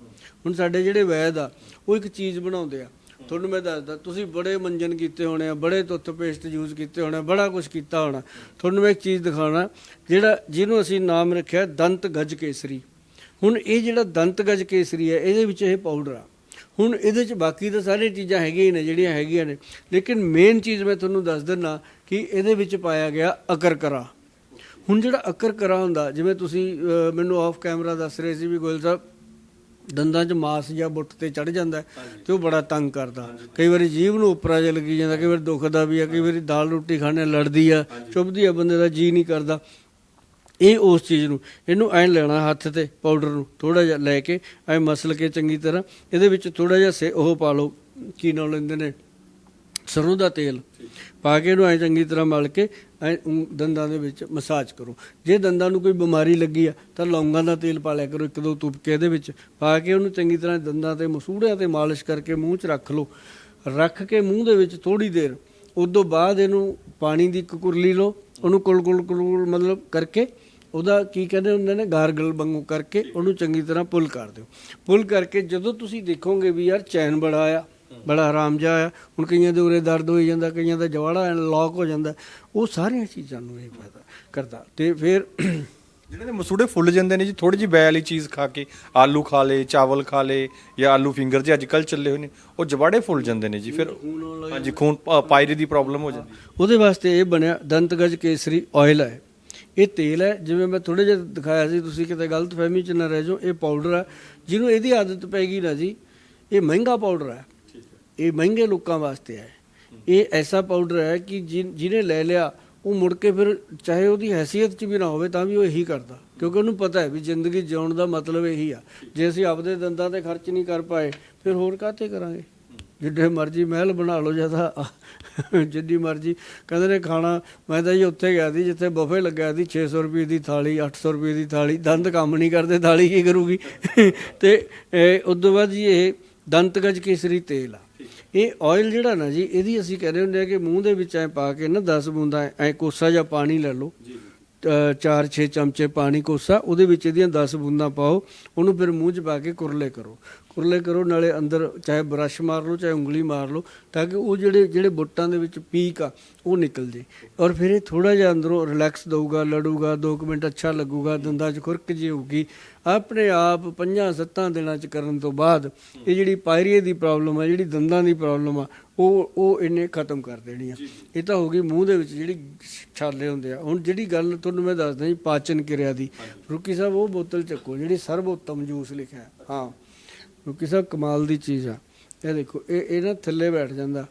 ਹੁਣ ਸਾਡੇ ਜਿਹੜੇ ਵੈਦ ਆ ਉਹ ਇੱਕ ਚੀਜ਼ ਬਣਾਉਂਦੇ ਆ। ਤੁਹਾਨੂੰ ਮੈਂ ਦੱਸਦਾ ਤੁਸੀਂ ਬੜੇ ਮੰਜਨ ਕੀਤੇ ਹੋਣੇ ਆ ਬੜੇ ਤੁੱਥ ਪੇਸਟ ਯੂਜ਼ ਕੀਤੇ ਹੋਣੇ ਆ, ਬੜਾ ਕੁਝ ਕੀਤਾ ਹੋਣਾ। ਤੁਹਾਨੂੰ ਮੈਂ ਇੱਕ ਚੀਜ਼ ਦਿਖਾਉਣਾ ਜਿਹੜਾ ਜਿਹਨੂੰ ਅਸੀਂ ਨਾਮ ਰੱਖਿਆ ਦੰਤ ਗਜ ਕੇਸਰੀ। ਹੁਣ ਇਹ ਜਿਹੜਾ ਦੰਤ ਗਜ ਕੇਸਰੀ ਹੈ ਇਹਦੇ ਵਿੱਚ ਇਹ ਪਾਊਡਰ ਆ। ਹੁਣ ਇਹਦੇ ਚ ਬਾਕੀ ਤਾਂ ਸਾਰੀਆਂ ਚੀਜ਼ਾਂ ਹੈਗੀਆਂ ਹੀ ਨੇ ਜਿਹੜੀਆਂ ਹੈਗੀਆਂ ਨੇ। ਲੇਕਿਨ ਮੇਨ ਚੀਜ਼ ਮੈਂ ਤੁਹਾਨੂੰ ਦੱਸ ਦਿੰਨਾ ਕਿ ਇਹਦੇ ਵਿੱਚ ਪਾਇਆ ਗਿਆ ਅਕਰਕਰਾ। ਹੁਣ ਜਿਹੜਾ ਅਕਰਕਰਾ ਹੁੰਦਾ ਜਿਵੇਂ ਤੁਸੀਂ ਮੈਨੂੰ ਆਫ ਕੈਮਰਾ ਦੱਸ ਰਹੇ ਸੀ ਵੀ ਗੋਇਲ ਸਾਹਿਬ ਦੰਦਾਂ 'ਚ ਮਾਸ ਜਾਂ ਬੁੱਟ ਤੇ ਚੜ ਜਾਂਦਾ ਤੇ ਉਹ ਬੜਾ ਤੰਗ ਕਰਦਾ। ਕਈ ਵਾਰੀ ਜੀਭ ਨੂੰ ਉੱਪਰਾਂ ਜਿਹਾ ਲੱਗੀ ਜਾਂਦਾ ਕਈ ਵਾਰੀ ਦੁਖਦਾ ਵੀ ਆ ਕਈ ਵਾਰੀ ਦਾਲ ਰੋਟੀ ਖਾਣੇ ਲੜਦੀ ਆ ਚੁੱਭਦੀ ਆ ਬੰਦੇ ਦਾ ਜੀ ਨਹੀਂ ਕਰਦਾ। ਇਹ ਉਸ ਚੀਜ਼ ਨੂੰ ਇਹਨੂੰ ਐਂ ਲੈਣਾ ਹੱਥ ਤੇ ਪਾਊਡਰ ਨੂੰ ਥੋੜਾ ਜਿਹਾ ਲੈ ਕੇ ਐਂ ਮਸਲ ਕੇ ਚੰਗੀ ਤਰ੍ਹਾਂ ਇਹਦੇ ਵਿੱਚ ਥੋੜਾ ਜਿਹਾ ਉਹ ਪਾ ਲਓ ਕੀ ਨਾਮ ਲੈਂਦੇ ਨੇ? ਸਰੋਂ ਦਾ ਤੇਲ ਪਾ ਕੇ ਇਹਨੂੰ ਐਂ ਚੰਗੀ ਤਰ੍ਹਾਂ ਮਲ ਕੇ ਐਂ ਦੰਦਾਂ ਦੇ ਵਿੱਚ ਮਸਾਜ ਕਰੋ। ਜੇ ਦੰਦਾਂ ਨੂੰ ਕੋਈ ਬਿਮਾਰੀ ਲੱਗੀ ਆ, ਤਾਂ ਲੌਂਗਾਂ ਦਾ ਤੇਲ ਪਾ ਲਿਆ ਕਰੋ ਇੱਕ ਦੋ ਤੁਪਕੇ ਇਹਦੇ ਵਿੱਚ। ਪਾ ਕੇ ਉਹਨੂੰ ਚੰਗੀ ਤਰ੍ਹਾਂ ਦੰਦਾਂ ਤੇ ਮਸੂੜਿਆਂ ਤੇ ਮਾਲਿਸ਼ ਕਰਕੇ ਮੂੰਹ 'ਚ ਰੱਖ ਲਓ। ਰੱਖ ਕੇ ਮੂੰਹ ਦੇ ਵਿੱਚ ਥੋੜੀ ਦੇਰ ਉਦੋਂ ਬਾਅਦ ਇਹਨੂੰ ਪਾਣੀ ਦੀ ਇੱਕ ਕੁਰਲੀ ਲਓ, ਉਹਨੂੰ ਕੁਲ ਕੁਲ ਕੁਲ ਮਤਲਬ ਕਰਕੇ ਉਹਦਾ ਕੀ ਕਹਿੰਦੇ ਹੁੰਦੇ ਨੇ, ਗਾਰਗਲ ਵਾਂਗੂ ਕਰਕੇ ਉਹਨੂੰ ਚੰਗੀ ਤਰ੍ਹਾਂ ਪੁੱਲ ਕਰ ਦਿਓ। ਪੁੱਲ ਕਰਕੇ ਜਦੋਂ ਤੁਸੀਂ ਦੇਖੋਗੇ ਵੀ ਯਾਰ ਚੈਨ ਬੜਾ ਆ ਬੜਾ ਆਰਾਮ ਜਿਹਾ ਆ। ਹੁਣ ਕਈਆਂ ਦੇ ਉਰੇ ਦਰਦ ਹੋਈ ਜਾਂਦਾ ਕਈਆਂ ਦਾ ਜਵਾੜਾ ਲੌਕ ਹੋ ਜਾਂਦਾ। ਉਹ ਸਾਰੀਆਂ ਚੀਜ਼ਾਂ ਨੂੰ ਇਹ ਫਾਇਦਾ ਕਰਦਾ। ਤੇ ਫਿਰ ਜਿਹੜੇ ਮਸੂੜੇ ਫੁੱਲ ਜਾਂਦੇ ਨੇ ਜੀ ਥੋੜੀ ਜਿਹੀ ਬੈ ਵਾਲੀ ਚੀਜ਼ ਖਾ ਕੇ ਆਲੂ ਖਾ ਲੇ ਚਾਵਲ ਖਾ ਲੇ ਜਾਂ ਆਲੂ ਫਿੰਗਰ ਜੇ ਅੱਜ ਕੱਲ ਚੱਲੇ ਹੋਏ ਨੇ ਉਹ ਜਵਾੜੇ ਫੁੱਲ ਜਾਂਦੇ ਨੇ ਜੀ ਫਿਰ ਹਾਂਜੀ ਖੂਨ ਪਾਇਰੇ ਦੀ ਪ੍ਰੋਬਲਮ ਹੋ ਜਾਂਦੀ ਉਹਦੇ ਵਾਸਤੇ ਇਹ ਬਣਿਆ ਦੰਤਗਜ ਕੇਸਰੀ ਆਇਲ ਹੈ ਇਹ। ਤੇਲ ਹੈ। ਜਿਵੇਂ ਮੈਂ ਥੋੜੇ ਜਿਹਾ ਦਿਖਾਇਆ ਸੀ ਤੁਸੀਂ ਕਿਤੇ ਗਲਤ ਫਹਿਮੀ ਚ ਨਾ ਰਹਿ ਜਾਓ ਇਹ ਪਾਊਡਰ ਹੈ ਜਿਹਨੂੰ ਇਹਦੀ ਆਦਤ ਪੈ ਗਈ ਨਾ ਜੀ ਇਹ ਮਹਿੰਗਾ ਪਾਊਡਰ ਹੈ ਇਹ ਮਹਿੰਗੇ ਲੋਕਾਂ ਵਾਸਤੇ ਹੈ। ਇਹ ਐਸਾ ਪਾਊਡਰ ਹੈ ਕਿ ਜਿਨ- ਜਿਹਨੇ ਲੈ ਲਿਆ, ਉਹ ਮੁੜ ਕੇ ਫਿਰ ਚਾਹੇ ਉਹਦੀ ਹੈਸੀਅਤ 'ਚ ਵੀ ਨਾ ਹੋਵੇ ਤਾਂ ਵੀ ਉਹ ਇਹੀ ਕਰਦਾ। ਕਿਉਂਕਿ ਉਹਨੂੰ ਪਤਾ ਹੈ ਵੀ ਜ਼ਿੰਦਗੀ ਜਿਉਣ ਦਾ ਮਤਲਬ ਇਹੀ ਆ। ਜੇ ਅਸੀਂ ਆਪਦੇ ਦੰਦਾਂ ਤੇ ਖਰਚ ਨਹੀਂ ਕਰ ਪਾਏ, ਫਿਰ ਹੋਰ ਕਾਹਤੇ ਕਰਾਂਗੇ? ਜਿੱਡੇ ਮਰਜ਼ੀ ਮਹਿਲ ਬਣਾ ਲਓ ਜਾਂ ਤਾਂ ਜਿੱਡੀ ਮਰਜ਼ੀ। ਕਹਿੰਦੇ ਨੇ ਖਾਣਾ, ਮੈਂ ਤਾਂ ਜੀ ਉੱਥੇ ਗਿਆ ਸੀ ਜਿੱਥੇ ਬਫੇ ਲੱਗਿਆ ਸੀ 600 ਰੁਪਏ ਦੀ ਥਾਲੀ 800 ਰੁਪਏ ਦੀ ਥਾਲੀ। ਦੰਦ ਕੰਮ ਨਹੀਂ ਕਰਦੇ, ਥਾਲੀ ਕੀ ਕਰੂਗੀ? ਤੇ ਇਹ ਉਸ ਤੋਂ ਬਾਅਦ ਜੀ ਇਹ ਦੰਤਗਜ ਕੇਸਰੀ ਤੇਲ ਆ। ਇਹ ਆਇਲ ਜਿਹੜਾ ਨਾ ਜੀ ਇਹਦੀ ਅਸੀਂ ਕਹਿੰਦੇ ਹੁੰਦੇ ਆ ਕਿ ਮੂੰਹ ਦੇ ਵਿੱਚ ਐ ਪਾ ਕੇ ਨਾ 10 ਬੂੰਦਾਂ ਐ ਕੋਸਾ ਜਾਂ ਪਾਣੀ ਲੈ ਲਓ। 4-6 ਚਮਚੇ ਪਾਣੀ ਕੋਸਾ ਉਹਦੇ ਵਿੱਚ ਇਹਦੀਆਂ 10 ਬੂੰਦਾਂ ਪਾਓ ਉਹਨੂੰ ਫਿਰ ਮੂੰਹ 'ਚ ਪਾ ਕੇ ਕੁਰਲੇ ਕਰੋ। ਕੁਰਲੇ ਕਰੋ ਨਾਲੇ ਅੰਦਰ ਚਾਹੇ ਬਰਸ਼ ਮਾਰ ਲਓ ਚਾਹੇ ਉਂਗਲੀ ਮਾਰ ਲਓ ਤਾਂ ਕਿ ਉਹ ਜਿਹੜੇ ਜਿਹੜੇ ਬੁੱਟਾਂ ਦੇ ਵਿੱਚ ਪੀਕ ਆ ਉਹ ਨਿਕਲ ਜੇ। ਔਰ ਫਿਰ ਇਹ ਥੋੜਾ ਜਿਹਾ ਅੰਦਰੋਂ ਰਿਲੈਕਸ ਦਊਗਾ ਲੜੂਗਾ 2 ਮਿੰਟ ਅੱਛਾ ਲੱਗੂਗਾ ਦੰਦਾਂ 'ਚ ਖੁਰਕ ਜੀ ਹੋਊਗੀ। ਆਪਣੇ ਆਪ 5-7 ਦਿਨਾਂ 'ਚ ਕਰਨ ਤੋਂ ਬਾਅਦ ਇਹ ਜਿਹੜੀ ਪਾਇਰੀਏ ਦੀ ਪ੍ਰੋਬਲਮ ਆ ਜਿਹੜੀ ਦੰਦਾਂ ਦੀ ਪ੍ਰੋਬਲਮ ਆ ਉਹ ਉਹ ਇਹਨੇ ਖਤਮ ਕਰ ਦੇਣੀ ਆ। ਇਹ ਤਾਂ ਹੋ ਗਈ ਮੂੰਹ ਦੇ ਵਿੱਚ ਜਿਹੜੀ ਛਾਲੇ ਹੁੰਦੇ ਆ। ਹੁਣ ਜਿਹੜੀ ਗੱਲ ਤੁਹਾਨੂੰ ਮੈਂ ਦੱਸਦਾ ਜੀ ਪਾਚਨ ਕਿਰਿਆ ਦੀ। ਰੁਕੀ ਸਾਹਿਬ ਉਹ ਬੋਤਲ ਚੱਕੋ ਜਿਹੜੀ ਸਰਬੋਤਮ ਜੂਸ ਲਿਖਿਆ। ਹੈ। ਰੁਕੀ ਸਾਹਿਬ ਕਮਾਲ ਦੀ ਚੀਜ਼ ਆ। ਇਹ ਦੇਖੋ ਇਹ ਇਹ ਨਾ ਥੱਲੇ ਬੈਠ ਜਾਂਦਾ।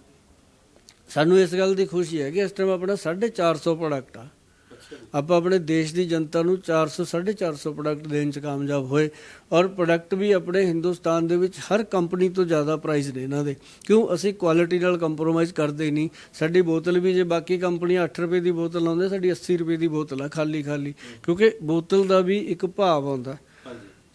ਸਾਨੂੰ ਇਸ ਗੱਲ ਦੀ ਖੁਸ਼ੀ ਹੈ ਕਿ ਇਸ ਟਾਈਮ ਆਪਣਾ 450 ਪ੍ਰੋਡਕਟ ਆ। ਆਪਾਂ ਆਪਣੇ ਦੇਸ਼ ਦੀ ਜਨਤਾ ਨੂੰ 400 450 ਪ੍ਰੋਡਕਟ ਦੇਣ ਚ ਕਾਮਯਾਬ ਹੋਏ ਔਰ ਪ੍ਰੋਡਕਟ ਵੀ ਆਪਣੇ ਹਿੰਦੁਸਤਾਨ ਦੇ ਵਿੱਚ ਹਰ ਕੰਪਨੀ ਤੋਂ ਜ਼ਿਆਦਾ ਪ੍ਰਾਈਸ ਨੇ ਇਹਨਾਂ ਦੇ। ਕਿਉਂ? ਅਸੀਂ ਕੁਆਲਿਟੀ ਨਾਲ ਕੰਪਰੋਮਾਈਜ਼ ਕਰਦੇ ਨਹੀਂ। ਸਾਡੀ ਬੋਤਲ ਵੀ ਜੇ ਬਾਕੀ ਕੰਪਨੀਆਂ 8 ਰੁਪਏ ਦੀ ਬੋਤਲ ਲਾਉਂਦੇ ਸਾਡੀ 80 ਰੁਪਏ ਦੀ ਬੋਤਲ ਆ ਖਾਲੀ ਖਾਲੀ ਕਿਉਂਕਿ ਬੋਤਲ ਦਾ ਵੀ ਇੱਕ ਭਾਵ ਆਉਂਦਾ।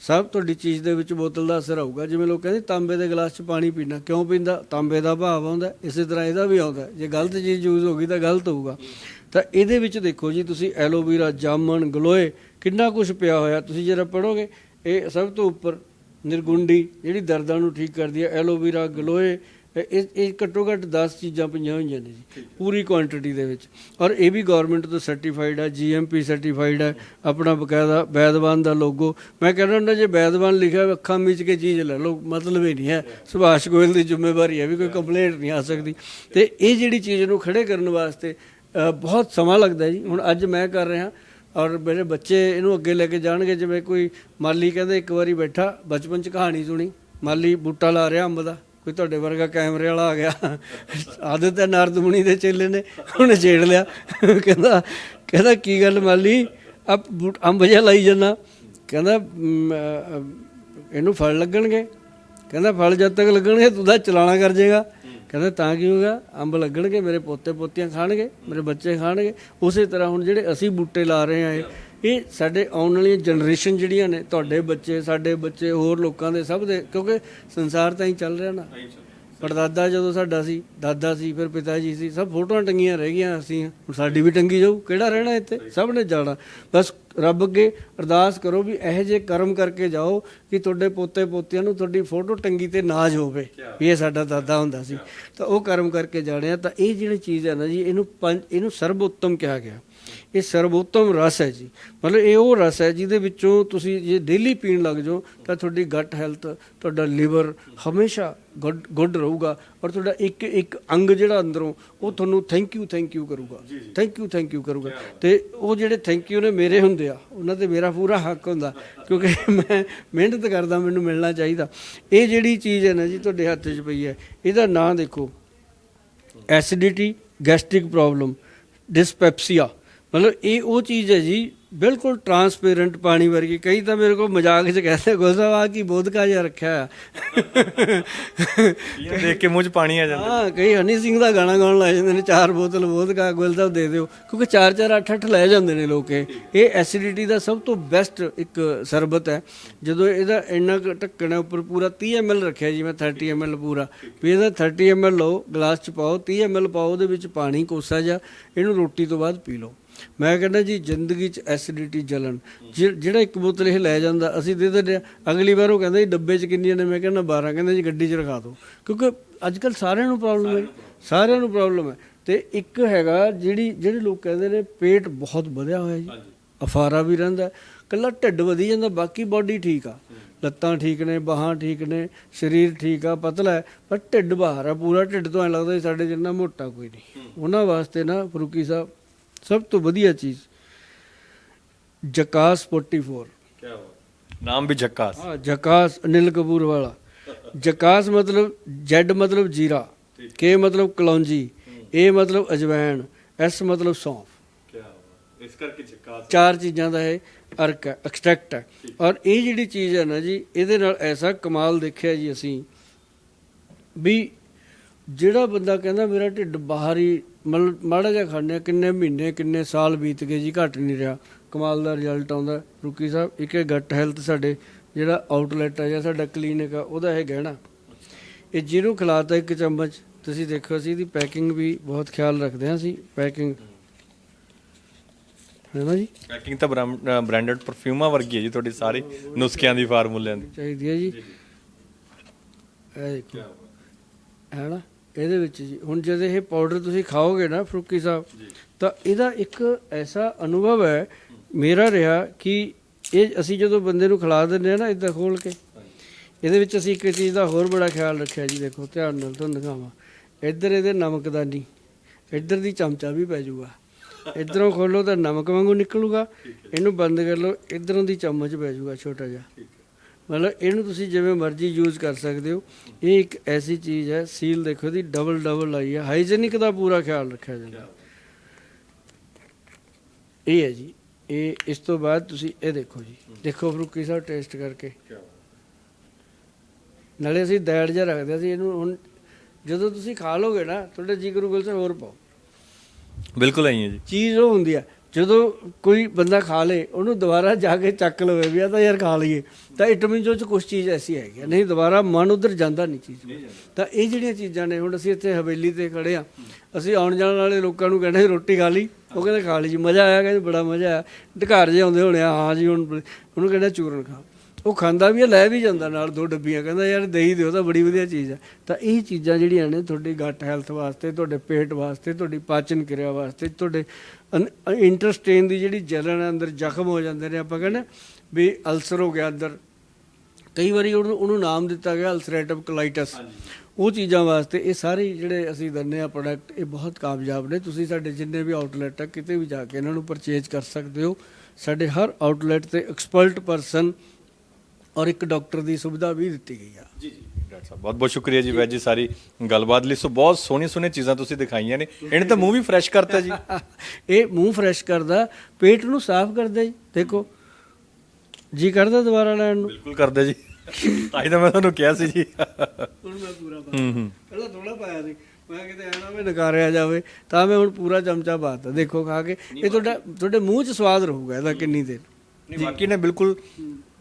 ਸਭ ਤੁਹਾਡੀ ਚੀਜ਼ ਦੇ ਵਿੱਚ ਬੋਤਲ ਦਾ ਅਸਰ ਆਊਗਾ। ਜਿਵੇਂ ਲੋਕ ਕਹਿੰਦੇ, ਤਾਂਬੇ ਦੇ ਗਲਾਸ 'ਚ ਪਾਣੀ ਪੀਣਾ, ਕਿਉਂ ਪੀਂਦਾ? ਤਾਂਬੇ ਦਾ ਭਾਵ ਆਉਂਦਾ, ਇਸੇ ਤਰ੍ਹਾਂ ਇਹਦਾ ਵੀ ਆਉਂਦਾ। ਜੇ ਗਲਤ ਚੀਜ਼ ਯੂਜ਼ ਹੋ ਗਈ ਤਾਂ ਗਲਤ ਹੋਊਗਾ। ਤਾਂ ਇਹਦੇ ਵਿੱਚ ਦੇਖੋ ਜੀ, ਤੁਸੀਂ ਐਲੋਵੀਰਾ, ਜਾਮਣ, ਗਲੋਏ, ਕਿੰਨਾ ਕੁਝ ਪਿਆ ਹੋਇਆ। ਤੁਸੀਂ ਜਰਾ ਪੜੋਗੇ ਇਹ ਸਭ ਤੋਂ ਉੱਪਰ ਨਿਰਗੁੰਡੀ, ਜਿਹੜੀ ਦਰਦਾਂ ਨੂੰ ਠੀਕ ਕਰਦੀ ਹੈ। ਐਲੋਵੀਰਾ, ਗਲੋਏ ਇਹ ਇਹ- ਘੱਟੋ ਘੱਟ 10 ਚੀਜ਼ਾਂ ਪਈਆਂ ਹੋਈਆਂ ਨੇ ਜੀ ਪੂਰੀ ਕੁਆਂਟੀਟੀ ਦੇ ਵਿੱਚ। ਔਰ ਇਹ ਵੀ ਗਵਰਨਮੈਂਟ ਤੋਂ ਸਰਟੀਫਾਈਡ ਹੈ ਜੀਐਮਪੀ ਸਰਟੀਫਾਈਡ ਹੈ ਆਪਣਾ ਬਕਾਇਦਾ ਵੈਦਵਾਨ ਦਾ ਲੋਗੋ ਮੈਂ ਕਹਿੰਦਾ ਹੁੰਦਾ ਜੇ ਵੈਦਵਾਨ ਲਿਖਿਆ ਅੱਖਾਂ ਮੀਚ ਕੇ ਚੀਜ਼ ਲੈ ਲਓ ਮਤਲਬ ਇਹ ਨਹੀਂ ਹੈ। ਸੁਭਾਸ਼ ਗੋਇਲ ਦੀ ਜ਼ਿੰਮੇਵਾਰੀ ਹੈ ਵੀ ਕੋਈ ਕੰਪਲੇਂਟ ਨਹੀਂ ਆ ਸਕਦੀ। ਤੇ ਇਹ ਜਿਹੜੀ ਚੀਜ਼ ਨੂੰ ਖੜੇ ਕਰਨ ਵਾਸਤੇ ਬਹੁਤ ਸਮਾਂ ਲੱਗਦਾ ਜੀ। ਹੁਣ ਅੱਜ ਮੈਂ ਕਰ ਰਿਹਾ ਔਰ ਮੇਰੇ ਬੱਚੇ ਇਹਨੂੰ ਅੱਗੇ ਲੈ ਕੇ ਜਾਣਗੇ ਜਿਵੇਂ ਕੋਈ ਮਾਲੀ ਕਹਿੰਦੇ ਇੱਕ ਵਾਰੀ ਬੈਠਾ ਬਚਪਨ ਚ ਕਹਾਣੀ ਸੁਣੀ ਮਾਲੀ ਬੂਟਾ ਲਾ ਰਿਹਾ ਅੰਬ ਦਾ। ਕੋਈ ਤੁਹਾਡੇ ਵਰਗਾ ਕੈਮਰੇ ਵਾਲਾ ਆ ਗਿਆ। ਆਦਤ ਹੈ ਨਾਰਦ ਦੇ ਚੇਲੇ ਨੇ, ਉਹਨੇ ਛੇੜ ਲਿਆ। ਕਹਿੰਦਾ ਕਹਿੰਦਾ, ਕੀ ਗੱਲ ਮਾਲੀ? ਆ ਅੰਬ ਜਿਹਾ ਲਾਈ ਜੰਨਾ ਕਹਿੰਦਾ ਇਹਨੂੰ ਫਲ ਲੱਗਣਗੇ। ਕਹਿੰਦਾ, ਫਲ ਜਦ ਤੱਕ ਲੱਗਣਗੇ, ਤੂੰ ਤਾਂ ਚਲਾਣਾ ਕਰ ਜਾਏਗਾ ਕਹਿੰਦਾ, ਤਾਂ ਕੀ ਹੋਗਾ ਅੰਬ ਲੱਗਣਗੇ, ਮੇਰੇ ਪੋਤੇ ਪੋਤੀਆਂ ਖਾਣਗੇ, ਮੇਰੇ ਬੱਚੇ ਖਾਣਗੇ। ਉਸੇ ਤਰ੍ਹਾਂ ਹੁਣ ਜਿਹੜੇ ਅਸੀਂ ਬੂਟੇ ਲਾ ਰਹੇ ਆ ਇਹ ਸਾਡੇ ਆਉਣ ਵਾਲੀਆਂ ਜਨਰੇਸ਼ਨ ਜਿਹੜੀਆਂ ਨੇ ਤੁਹਾਡੇ ਬੱਚੇ ਸਾਡੇ ਬੱਚੇ ਹੋਰ ਲੋਕਾਂ ਦੇ ਸਭ ਦੇ ਕਿਉਂਕਿ ਸੰਸਾਰ ਤਾਂ ਹੀ ਚੱਲ ਰਿਹਾ ਨਾ। ਪੜਦਾਦਾ ਜਦੋਂ ਸਾਡਾ ਸੀ ਦਾਦਾ ਸੀ ਫਿਰ ਪਿਤਾ ਜੀ ਸੀ ਸਭ ਫੋਟੋਆਂ ਟੰਗੀਆਂ ਰਹਿ ਗਈਆਂ ਅਸੀਂ। ਹੁਣ ਸਾਡੀ ਵੀ ਟੰਗੀ ਜਾਊ ਕਿਹੜਾ ਰਹਿਣਾ ਇੱਥੇ? ਸਭ ਨੇ ਜਾਣਾ। ਬਸ ਰੱਬ ਅੱਗੇ ਅਰਦਾਸ ਕਰੋ ਵੀ ਇਹੋ ਜਿਹੇ ਕਰਮ ਕਰਕੇ ਜਾਓ ਕਿ ਤੁਹਾਡੇ ਪੋਤੇ ਪੋਤਿਆਂ ਨੂੰ ਤੁਹਾਡੀ ਫੋਟੋ ਟੰਗੀ ਤੇ ਨਾਜ ਹੋਵੇ ਵੀ ਇਹ ਸਾਡਾ ਦਾਦਾ ਹੁੰਦਾ ਸੀ। ਤਾਂ ਉਹ ਕਰਮ ਕਰਕੇ ਜਾਣਿਆ ਤਾਂ ਇਹ ਜਿਹੜੀ ਚੀਜ਼ ਹੈ ਨਾ ਜੀ ਇਹਨੂੰ ਪੰਜ ਇਹਨੂੰ ਸਰਬ ਉੱਤਮ ਕਿਹਾ ਗਿਆ। ਇਹ ਸਰਵੋਤਮ ਰਸ ਹੈ ਜੀ। ਮਤਲਬ ਇਹ ਉਹ ਰਸ ਹੈ ਜਿਹਦੇ ਵਿੱਚੋਂ ਤੁਸੀਂ ਜੇ ਡੇਲੀ ਪੀਣ ਲੱਗ ਜਾਓ ਤਾਂ ਤੁਹਾਡੀ ਗੱਟ ਹੈਲਥ ਤੁਹਾਡਾ ਲਿਵਰ ਹਮੇਸ਼ਾ ਗੁੱਡ ਗੁੱਡ ਰਹੂਗਾ ਔਰ ਤੁਹਾਡਾ ਇੱਕ ਇੱਕ ਅੰਗ ਜਿਹੜਾ ਅੰਦਰੋਂ ਉਹ ਤੁਹਾਨੂੰ ਥੈਂਕ ਯੂ ਥੈਂਕ ਯੂ ਕਰੂਗਾ। ਥੈਂਕ ਯੂ ਥੈਂਕ ਯੂ ਕਰੂਗਾ। ਤੇ ਉਹ ਜਿਹੜੇ ਥੈਂਕ ਯੂ ਨੇ ਮੇਰੇ ਹੁੰਦੇ ਆ ਉਹਨਾਂ ਤੇ ਮੇਰਾ ਪੂਰਾ ਹੱਕ ਹੁੰਦਾ ਕਿਉਂਕਿ ਮੈਂ ਮਿਹਨਤ ਕਰਦਾ ਮੈਨੂੰ ਮਿਲਣਾ ਚਾਹੀਦਾ। ਇਹ ਜਿਹੜੀ ਚੀਜ਼ ਹੈ ਨਾ ਜੀ ਤੁਹਾਡੇ ਹੱਥ 'ਚ ਪਈ ਹੈ ਇਹਦਾ ਨਾਂ ਦੇਖੋ। Acidity gastric problem dyspepsia. ਮਤਲਬ ਇਹ ਉਹ ਚੀਜ਼ ਹੈ ਜੀ ਬਿਲਕੁਲ ਟਰਾਂਸਪੇਰੈਂਟ ਪਾਣੀ ਵਰਗੀ। ਕਈ ਤਾਂ ਮੇਰੇ ਕੋਲ ਮਜ਼ਾਕ 'ਚ ਕਹਿੰਦੇ ਗੋਸਾ ਆ ਕੀ ਬੋਧਕਾ ਜਿਹਾ ਰੱਖਿਆ ਆ ਇਹ ਦੇਖ ਕੇ ਮੂੰਹ 'ਚ ਪਾਣੀ ਆ ਜਾਂਦਾ। ਹਾਂ ਕਈ ਹਨੀ ਸਿੰਘ ਦਾ ਗਾਣਾ ਗਾਉਣ ਲੱਗ ਜਾਂਦੇ ਨੇ ਚਾਰ ਬੋਤਲ ਵੋਦਕਾ ਗੁਲ ਸਾਹਿਬ ਦੇ ਦਿਓ। ਕਿਉਂਕਿ ਚਾਰ ਚਾਰ ਅੱਠ ਅੱਠ ਲੈ ਜਾਂਦੇ ਨੇ ਲੋਕ ਇਹ। ਐਸਿਡਿਟੀ ਦਾ ਸਭ ਤੋਂ ਬੈਸਟ ਇੱਕ ਸਰਬਤ ਹੈ। ਜਦੋਂ ਇਹਦਾ ਇੰਨਾ ਢੱਕਣ ਹੈ ਉੱਪਰ ਪੂਰਾ 30 ml ਰੱਖਿਆ ਜੀ ਮੈਂ 30 ml ਪੂਰਾ। ਵੀ ਇਹਦਾ 30 ml ਲਓ ਗਲਾਸ ਚ ਪਾਓ 30 ml ਪਾਓ ਉਹਦੇ ਵਿੱਚ ਪਾਣੀ ਕੋਸਾ ਜਿਹਾ ਇਹਨੂੰ ਰੋਟੀ ਤੋਂ ਬਾਅਦ ਪੀ ਲਓ। ਮੈਂ ਕਹਿੰਦਾ ਜੀ ਜ਼ਿੰਦਗੀ 'ਚ ਐਸਿਡਿਟੀ ਜਲਨ ਜਿਹੜਾ ਇੱਕ ਬੋਤਲ ਇਹ ਲੈ ਜਾਂਦਾ ਅਸੀਂ ਦੇ ਦਿੰਦੇ ਹਾਂ। ਅਗਲੀ ਵਾਰ ਉਹ ਕਹਿੰਦਾ ਜੀ ਡੱਬੇ 'ਚ ਕਿੰਨੀਆਂ ਨੇ? ਮੈਂ ਕਹਿੰਦਾ 12 ਕਹਿੰਦਾ ਜੀ ਗੱਡੀ 'ਚ ਰਖਾ ਦਿਓ। ਕਿਉਂਕਿ ਅੱਜ ਕੱਲ ਸਾਰਿਆਂ ਨੂੰ ਪ੍ਰੋਬਲਮ ਹੈ ਸਾਰਿਆਂ ਨੂੰ ਪ੍ਰੋਬਲਮ ਹੈ। ਤੇ ਇੱਕ ਹੈਗਾ ਜਿਹੜੀ ਜਿਹੜੇ ਲੋਕ ਕਹਿੰਦੇ ਨੇ ਪੇਟ ਬਹੁਤ ਵਧਿਆ ਹੋਇਆ ਜੀ। ਅਫਾਰਾ ਵੀ ਰਹਿੰਦਾ ਕੱਲਾ ਢਿੱਡ ਵਧੀ ਜਾਂਦਾ ਬਾਕੀ ਬਾਡੀ ਠੀਕ ਆ। ਲੱਤਾਂ ਠੀਕ ਨੇ ਬਾਹਾਂ ਠੀਕ ਨੇ ਸਰੀਰ ਠੀਕ ਆ ਪਤਲਾ ਹੈ। ਪਰ ਢਿੱਡ ਬਾਹਰ ਆ। ਪੂਰਾ ਢਿੱਡ ਤੋਂ ਐ ਲੱਗਦਾ ਸਾਡੇ ਜਿੰਨਾ ਮੋਟਾ ਕੋਈ ਨਹੀਂ। ਉਹਨਾਂ ਵਾਸਤੇ ਨਾ ਫਰੂਕੀ ਸਾਹਿਬ ਸਭ ਤੋਂ ਵਧੀਆ ਚੀਜ਼ ਜਕਾਸ 44 ਕੀ ਨਾਮ ਵੀ ਝੱਕਾਸ ਹਾਂ ਜਕਾਸ ਅਨਿਲ ਕਪੂਰ ਵਾਲਾ। ਜਕਾਸ ਮਤਲਬ ਜੈਡ ਮਤਲਬ ਜੀਰਾ ਕੇ ਮਤਲਬ ਕਲੌਂਜੀ ਏ ਮਤਲਬ ਅਜਵੈਣ ਐਸ ਮਤਲਬ ਸੌਂਫ। ਕੀ ਇਸ ਕਰਕੇ ਝੱਕਾਸ ਚਾਰ ਚੀਜ਼ਾਂ ਦਾ ਇਹ ਅਰਕ ਹੈ ਐਕਸਟ੍ਰੈਕਟ ਹੈ। ਔਰ ਇਹ ਜਿਹੜੀ ਚੀਜ਼ ਹੈ ਨਾ ਜੀ ਇਹਦੇ ਨਾਲ ਐਸਾ ਕਮਾਲ ਦੇਖਿਆ ਜੀ ਅਸੀਂ ਵੀ ਜਿਹੜਾ ਬੰਦਾ ਕਹਿੰਦਾ ਮੇਰਾ ਢਿੱਡ ਬਾਹਰ ਹੀ ਮਤਲਬ ਮਾੜਾ ਜਿਹਾ ਖਾਂਦੇ ਕਿੰਨੇ ਮਹੀਨੇ ਕਿੰਨੇ ਸਾਲ ਬੀਤ ਗਏ ਜੀ ਘਟ ਨਹੀਂ ਰਿਹਾ। ਕਮਾਲ ਦਾ ਰਿਜ਼ਲਟ ਆਉਂਦਾ। ਰੁਕੀ ਸਾਹਿਬ ਇੱਕ ਇਹ ਗੱਟ ਹੈਲਥ ਸਾਡੇ ਜਿਹੜਾ ਆਊਟਲੈਟ ਹੈ ਜਾਂ ਸਾਡਾ ਕਲੀਨਿਕ ਆ ਉਹਦਾ ਇਹ ਗਹਿਣਾ। ਇਹ ਜਿਹਨੂੰ ਖਿਲਾਤਾ ਇੱਕ ਚਮਚ ਤੁਸੀਂ ਦੇਖੋ ਅਸੀਂ ਇਹਦੀ ਪੈਕਿੰਗ ਵੀ ਬਹੁਤ ਖਿਆਲ ਰੱਖਦੇ ਹਾਂ ਅਸੀਂ ਪੈਕਿੰਗ ਹੈ ਨਾ ਜੀ? ਪੈਕਿੰਗ ਤਾਂ ਬ੍ਰਾਂਡਡ ਪਰਫਿਊਮਾਂ ਵਰਗੀ ਹੈ ਜੀ ਤੁਹਾਡੀ ਸਾਰੀ ਨੁਸਖਿਆਂ ਦੀ ਫਾਰਮੂਲਿਆਂ ਦੀ। ਚਾਹੀਦੀ ਹੈ ਜੀ। ਇਹ ਦੇਖੋ। ਹੈ ਨਾ? ਇਹਦੇ ਵਿੱਚ ਜੀ ਹੁਣ ਜਦ ਇਹ ਪਾਊਡਰ ਤੁਸੀਂ ਖਾਓਗੇ ਨਾ ਫਰੂਕੀ ਸਾਹਿਬ ਤਾਂ ਇਹਦਾ ਇੱਕ ਐਸਾ ਅਨੁਭਵ ਹੈ ਮੇਰਾ ਰਿਹਾ ਕਿ ਇਹ ਅਸੀਂ ਜਦੋਂ ਬੰਦੇ ਨੂੰ ਖਿਲਾ ਦਿੰਦੇ ਆ ਨਾ ਇਦਾਂ ਖੋਲ ਕੇ ਇਹਦੇ ਵਿੱਚ ਅਸੀਂ ਇੱਕ ਚੀਜ਼ ਦਾ ਹੋਰ ਬੜਾ ਖਿਆਲ ਰੱਖਿਆ ਜੀ ਦੇਖੋ ਧਿਆਨ ਨਾਲ ਤੁਹਾਨੂੰ ਦਿਖਾਵਾਂ। ਇੱਧਰ ਇਹਦੇ ਨਮਕਦਾਨੀ ਇੱਧਰ ਦੀ ਚਮਚਾ ਵੀ ਪੈ ਜਾਊਗਾ ਇੱਧਰੋਂ ਖੋਲੋ ਤਾਂ ਨਮਕ ਵਾਂਗੂ ਨਿਕਲੂਗਾ ਇਹਨੂੰ ਬੰਦ ਕਰ ਲਓ ਇੱਧਰੋਂ ਦੀ ਚਮਚ ਪੈ ਜਾਊਗਾ ਛੋਟਾ ਜਿਹਾ। ਮਤਲਬ ਇਹਨੂੰ ਤੁਸੀਂ ਜਿਵੇਂ ਮਰਜ਼ੀ ਯੂਜ਼ ਕਰ ਸਕਦੇ ਹੋ। ਇਹ ਇੱਕ ਐਸੀ ਚੀਜ਼ ਹੈ ਸੀਲ ਦੇਖੋ ਇਹਦੀ ਡਬਲ ਡਬਲ ਆਈ ਹੈ। ਹਾਈਜੀਨਿਕ ਦਾ ਪੂਰਾ ਖਿਆਲ ਰੱਖਿਆ ਜਾਂਦਾ। ਇਹ ਹੈ ਜੀ। ਇਹ ਇਸ ਤੋਂ ਬਾਅਦ ਤੁਸੀਂ ਇਹ ਦੇਖੋ ਜੀ। ਦੇਖੋ ਫਰੂਕੀ ਸਾਹਿਬ ਟੇਸਟ ਕਰਕੇ। ਨਾਲੇ ਅਸੀਂ ਦੈੜ ਜਿਹਾ ਰੱਖਦੇ ਸੀ ਇਹਨੂੰ ਹੁਣ ਜਦੋਂ ਤੁਸੀਂ ਖਾ ਲੋਗੇ ਨਾ ਤੁਹਾਡੇ ਜੀ ਕਰੂ ਗੁਲਸਰ ਹੋਰ ਪਾਓ। ਬਿਲਕੁਲ ਆਈ ਹੈ ਜੀ। ਚੀਜ਼ ਉਹ ਹੁੰਦੀ ਆ ਜਦੋਂ ਕੋਈ ਬੰਦਾ ਖਾ ਲੇ ਉਹਨੂੰ ਦੁਬਾਰਾ ਜਾ ਕੇ ਚੱਕ ਲਵੇ ਵੀ ਆ ਤਾਂ ਯਾਰ ਖਾ ਲਈਏ। ਤਾਂ ਇਟ ਮੀਨ ਜੋ ਚ ਕੁਝ ਚੀਜ਼ ਐਸੀ ਹੈਗੀ। ਨਹੀਂ ਦੁਬਾਰਾ ਮਨ ਉਧਰ ਜਾਂਦਾ ਨਹੀਂ ਚੀਜ਼ ਤਾਂ ਇਹ ਜਿਹੜੀਆਂ ਚੀਜ਼ਾਂ ਨੇ ਹੁਣ ਅਸੀਂ ਇੱਥੇ ਹਵੇਲੀ ਤੇ ਖੜੇ ਆ। ਅਸੀਂ ਆਉਣ ਜਾਣ ਵਾਲੇ ਲੋਕਾਂ ਨੂੰ ਕਹਿੰਦੇ ਰੋਟੀ ਖਾ ਲਈ। ਉਹ ਕਹਿੰਦੇ ਖਾ ਲਈ ਜੀ। ਮਜ਼ਾ ਆਇਆ ਕਹਿੰਦੇ ਬੜਾ ਮਜ਼ਾ ਆਇਆ। ਢਕਾਰ ਜੇ ਆਉਂਦੇ ਹੋਣੇ ਆ ਹਾਂ ਜੀ ਹੁਣ ਉਹਨੂੰ ਕਹਿੰਦਾ ਚੂਰਨ ਖਾ। ਉਹ ਖਾਂਦਾ ਵੀ ਆ ਲੈ ਵੀ ਜਾਂਦਾ ਨਾਲ ਦੋ ਡੱਬੀਆਂ ਕਹਿੰਦਾ ਯਾਰ ਦਹੀਂ ਦਿਓ ਤਾਂ ਬੜੀ ਵਧੀਆ ਚੀਜ਼ ਹੈ ਤਾਂ ਇਹ ਚੀਜ਼ਾਂ ਜਿਹੜੀਆਂ ਨੇ ਤੁਹਾਡੀ ਗੱਟ ਹੈਲਥ ਵਾਸਤੇ ਤੁਹਾਡੇ ਪੇਟ ਵਾਸਤੇ ਤੁਹਾਡੀ ਪਾਚਨ ਕਿਰਿਆ ਵਾਸਤੇ ਤੁਹਾਡੇ ਇੰਟਰਸਟੇਨ ਦੀ ਜਿਹੜੀ ਜਲਨ ਹੈ ਅੰਦਰ ਜ਼ਖਮ ਹੋ ਜਾਂਦੇ ਨੇ ਆਪਾਂ ਕਹਿੰਦੇ ਵੀ ਅਲਸਰ ਹੋ ਗਿਆ ਅੰਦਰ। ਕਈ ਵਾਰੀ ਉਹਨੂੰ ਉਹਨੂੰ ਨਾਮ ਦਿੱਤਾ ਗਿਆ ਅਲਸਰੇਟਿਵ ਕੋਲਾਈਟਸ ਉਹ ਚੀਜ਼ਾਂ ਵਾਸਤੇ ਇਹ ਸਾਰੇ ਜਿਹੜੇ ਅਸੀਂ ਦਿੰਦੇ ਆ ਪ੍ਰੋਡਕਟ ਇਹ ਬਹੁਤ ਕਾਮਯਾਬ ਨੇ। ਤੁਸੀਂ ਸਾਡੇ ਜਿੰਨੇ ਵੀ ਆਊਟਲੈਟ ਆ ਕਿਤੇ ਵੀ ਜਾ ਕੇ ਇਹਨਾਂ ਨੂੰ ਪਰਚੇਜ ਕਰ ਸਕਦੇ ਹੋ। ਸਾਡੇ ਹਰ ਆਊਟਲੈਟ ਤੇ ਐਕਸਪਰਟ ਪਰਸਨ ਔਰ ਇੱਕ ਡਾਕਟਰ ਦੀ ਸੁਵਿਧਾ ਵੀ ਦਿੱਤੀ ਗਈ ਆ। ਜੀ ਜੀ ਡਾਕਟਰ ਸਾਹਿਬ ਬਹੁਤ ਬਹੁਤ ਸ਼ੁਕਰੀਆ ਜੀ ਵੈਜ ਜੀ ਸਾਰੀ ਗੱਲਬਾਤ ਲਈ। ਸੋ ਬਹੁਤ ਸੋਹਣੀ ਸੋਹਣੀ ਚੀਜ਼ਾਂ ਤੁਸੀਂ ਦਿਖਾਈਆਂ ਨੇ। ਇਹਨੇ ਤਾਂ ਮੂੰਹ ਵੀ ਫਰੈਸ਼ ਕਰਤਾ ਜੀ। ਇਹ ਮੂੰਹ ਫਰੈਸ਼ ਕਰਦਾ ਪੇਟ ਨੂੰ ਸਾਫ਼ ਕਰਦਾ ਜੀ। ਦੇਖੋ ਜੀ ਕਰਦਾ ਦੁਬਾਰਾ ਲੈਣ ਨੂੰ? ਬਿਲਕੁਲ ਕਰਦੇ ਜੀ। ਤਾਂ ਹੀ ਤਾਂ ਮੈਂ ਤੁਹਾਨੂੰ ਕਿਹਾ ਸੀ ਜੀ। ਹੁਣ ਮੈਂ ਪੂਰਾ ਪਾ ਹੂੰ ਹੂੰ। ਪਹਿਲਾਂ ਥੋੜਾ ਪਾਇਆ ਸੀ। ਮੈਂ ਕਿਤੇ ਐਨਾ ਵੀ ਨਕਾਰਿਆ ਜਾਵੇ ਤਾਂ ਮੈਂ ਹੁਣ ਪੂਰਾ ਚਮਚਾ ਪਾਤਾ ਦੇਖੋ ਖਾ ਕੇ। ਇਹ ਤੁਹਾਡਾ ਤੁਹਾਡੇ ਮੂੰਹ 'ਚ ਸਵਾਦ ਰਹੂਗਾ ਇਹਦਾ ਕਿੰਨੀ ਦੇਰ। ਨਹੀਂ ਬਾਕੀ ਨੇ ਬਿਲਕੁਲ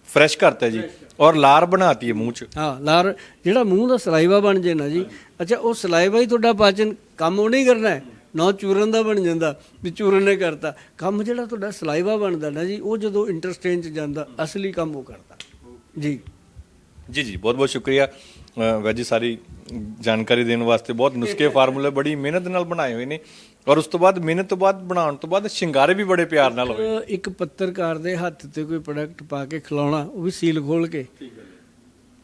ਫਰੈਸ਼ ਕਰਤਾ ਜੀ ਔਰ ਲਾਰ ਬਣਾਤੀ ਹੈ ਮੂੰਹ 'ਚ। ਹਾਂ ਲਾਰ ਜਿਹੜਾ ਮੂੰਹ ਦਾ ਸਲਾਈਵਾ ਬਣ ਜੇ ਨਾ ਜੀ। ਅੱਛਾ ਉਹ ਸਲਾਈਵਾ ਹੀ ਤੁਹਾਡਾ ਪਾਚਨ ਕੰਮ ਉਹ ਨਹੀਂ ਕਰਨਾ ਹੈ। ਨਾ ਚੂਰਨ ਦਾ ਬਣ ਜਾਂਦਾ ਵੀ ਚੂਰਨ ਨੇ ਕਰਤਾ। ਕੰਮ ਜਿਹੜਾ ਤੁਹਾਡਾ ਸਲਾਈਵਾ ਬਣਦਾ ਨਾ ਜੀ ਉਹ ਜਦੋਂ ਇੰਟਰਸਟੇਨ ਚ ਜਾਂਦਾ ਅਸਲੀ ਕੰਮ ਉਹ ਕਰਦਾ ਜੀ। ਜੀ ਜੀ ਬਹੁਤ ਬਹੁਤ ਸ਼ੁਕਰੀਆ। ਅ, ਵੈਦ ਜੀ ਸਾਰੀ ਜਾਣਕਾਰੀ ਦੇਣ ਵਾਸਤੇ ਬਹੁਤ ਨੁਸਖੇ ਫਾਰਮੂਲੇ ਬੜੀ ਮਿਹਨਤ ਨਾਲ ਬਣਾਏ ਹੋਏ ਨੇ। ਔਰ ਉਸ ਤੋਂ ਬਾਅਦ ਮਿਹਨਤ ਤੋਂ ਬਾਅਦ ਬਣਾਉਣ ਤੋਂ ਬਾਅਦ ਸ਼ਿੰਗਾਰੇ ਵੀ ਬੜੇ ਪਿਆਰ ਨਾਲ ਹੋਏ। ਇੱਕ ਪੱਤਰਕਾਰ ਦੇ ਹੱਥ ਤੇ ਕੋਈ ਪ੍ਰੋਡਕਟ ਪਾ ਕੇ ਖਿਲਾਉਣਾ ਉਹ ਵੀ ਸੀਲ ਖੋਲ ਕੇ।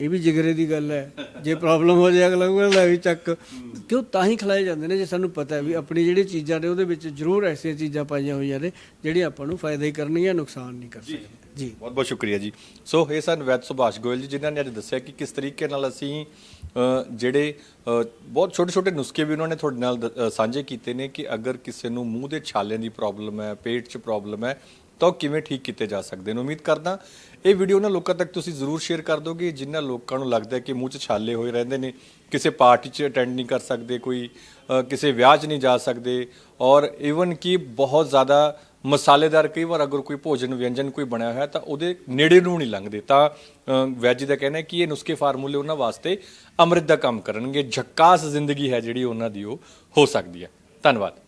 ਇਹ ਵੀ ਜਿਗਰੇ ਦੀ ਗੱਲ ਹੈ। ਜੇ ਪ੍ਰੋਬਲਮ ਹੋ ਜਾਏ ਅਗਲਾ ਕੋਲ ਲੈ ਵੀ ਚੱਕ। ਕਿਉਂ? ਤਾਂ ਹੀ ਖਿਲਾਏ ਜਾਂਦੇ ਨੇ ਜੇ ਸਾਨੂੰ ਪਤਾ ਹੈ ਵੀ ਆਪਣੀ ਜਿਹੜੀ ਚੀਜ਼ਾਂ ਨੇ ਉਹਦੇ ਵਿੱਚ ਜ਼ਰੂਰ ਐਸੀਆਂ ਚੀਜ਼ਾਂ ਪਾਈਆਂ ਹੋਈਆਂ ਨੇ ਜਿਹੜੀਆਂ ਆਪਾਂ ਨੂੰ ਫਾਇਦਾ ਹੀ ਕਰਨਗੀਆਂ ਨੁਕਸਾਨ ਨਹੀਂ ਕਰ ਸਕਦੀਆਂ ਜੀ। ਬਹੁਤ ਬਹੁਤ ਸ਼ੁਕਰੀਆ ਜੀ। ਸੋ ਇਹ ਸਨ ਵੈਦ ਸੁਭਾਸ਼ ਗੋਇਲ ਜੀ ਜਿਨ੍ਹਾਂ ਨੇ ਅੱਜ ਦੱਸਿਆ ਕਿ ਕਿਸ ਤਰੀਕੇ ਨਾਲ ਅਸੀਂ ਜਿਹੜੇ ਬਹੁਤ ਛੋਟੇ ਛੋਟੇ ਨੁਸਖੇ ਵੀ ਉਹਨਾਂ ਨੇ ਤੁਹਾਡੇ ਨਾਲ ਦ- ਸਾਂਝੇ ਕੀਤੇ ਨੇ ਕਿ ਅਗਰ ਕਿਸੇ ਨੂੰ ਮੂੰਹ ਦੇ ਛਾਲਿਆਂ ਦੀ ਪ੍ਰੋਬਲਮ ਹੈ, ਪੇਟ 'ਚ ਪ੍ਰੋਬਲਮ ਹੈ, ਤਾਂ ਉਹ ਕਿਵੇਂ ਠੀਕ ਕੀਤੇ ਜਾ ਸਕਦੇ ਨੇ। ਉਮੀਦ ਕਰਦਾ, ਇਹ ਵੀਡੀਓ ਉਹਨਾਂ ਲੋਕਾਂ ਤੱਕ ਤੁਸੀਂ ਜ਼ਰੂਰ ਸ਼ੇਅਰ ਕਰ ਦੋਗੇ ਜਿਨ੍ਹਾਂ ਲੋਕਾਂ ਨੂੰ ਲੱਗਦਾ ਹੈ ਕਿ ਮੂੰਹ 'ਚ ਛਾਲੇ ਹੋਏ ਰਹਿੰਦੇ ਨੇ, ਕਿਸੇ ਪਾਰਟੀ 'ਚ ਅਟੈਂਡ ਨਹੀਂ ਕਰ ਸਕਦੇ, ਕੋਈ ਕਿਸੇ ਵਿਆਹ 'ਚ ਨਹੀਂ ਜਾ ਸਕਦੇ, ਔਰ ਈਵਨ ਕਿ ਬਹੁਤ ਜ਼ਿਆਦਾ ਮਸਾਲੇਦਾਰ ਕਈ ਵਾਰ ਅਗਰ ਕੋਈ ਭੋਜਨ ਵਿਅੰਜਨ ਕੋਈ ਬਣਿਆ ਹੋਇਆ ਤਾਂ ਉਹਦੇ ਨੇੜੇ ਨੂੰ ਨਹੀਂ ਲੰਘਦੇ। ਤਾਂ ਅ, ਵੈਦ ਜੀ ਦਾ ਕਹਿਣਾ ਹੈ ਕਿ ਇਹ ਨੁਸਖੇ ਫਾਰਮੂਲੇ ਉਹਨਾਂ ਵਾਸਤੇ ਅੰਮ੍ਰਿਤ ਦਾ ਕੰਮ ਕਰਨਗੇ। ਝਕਾਸ ਜ਼ਿੰਦਗੀ ਹੈ ਜਿਹੜੀ ਉਹਨਾਂ ਦੀ ਉਹ ਹੋ ਸਕਦੀ ਹੈ। ਧੰਨਵਾਦ।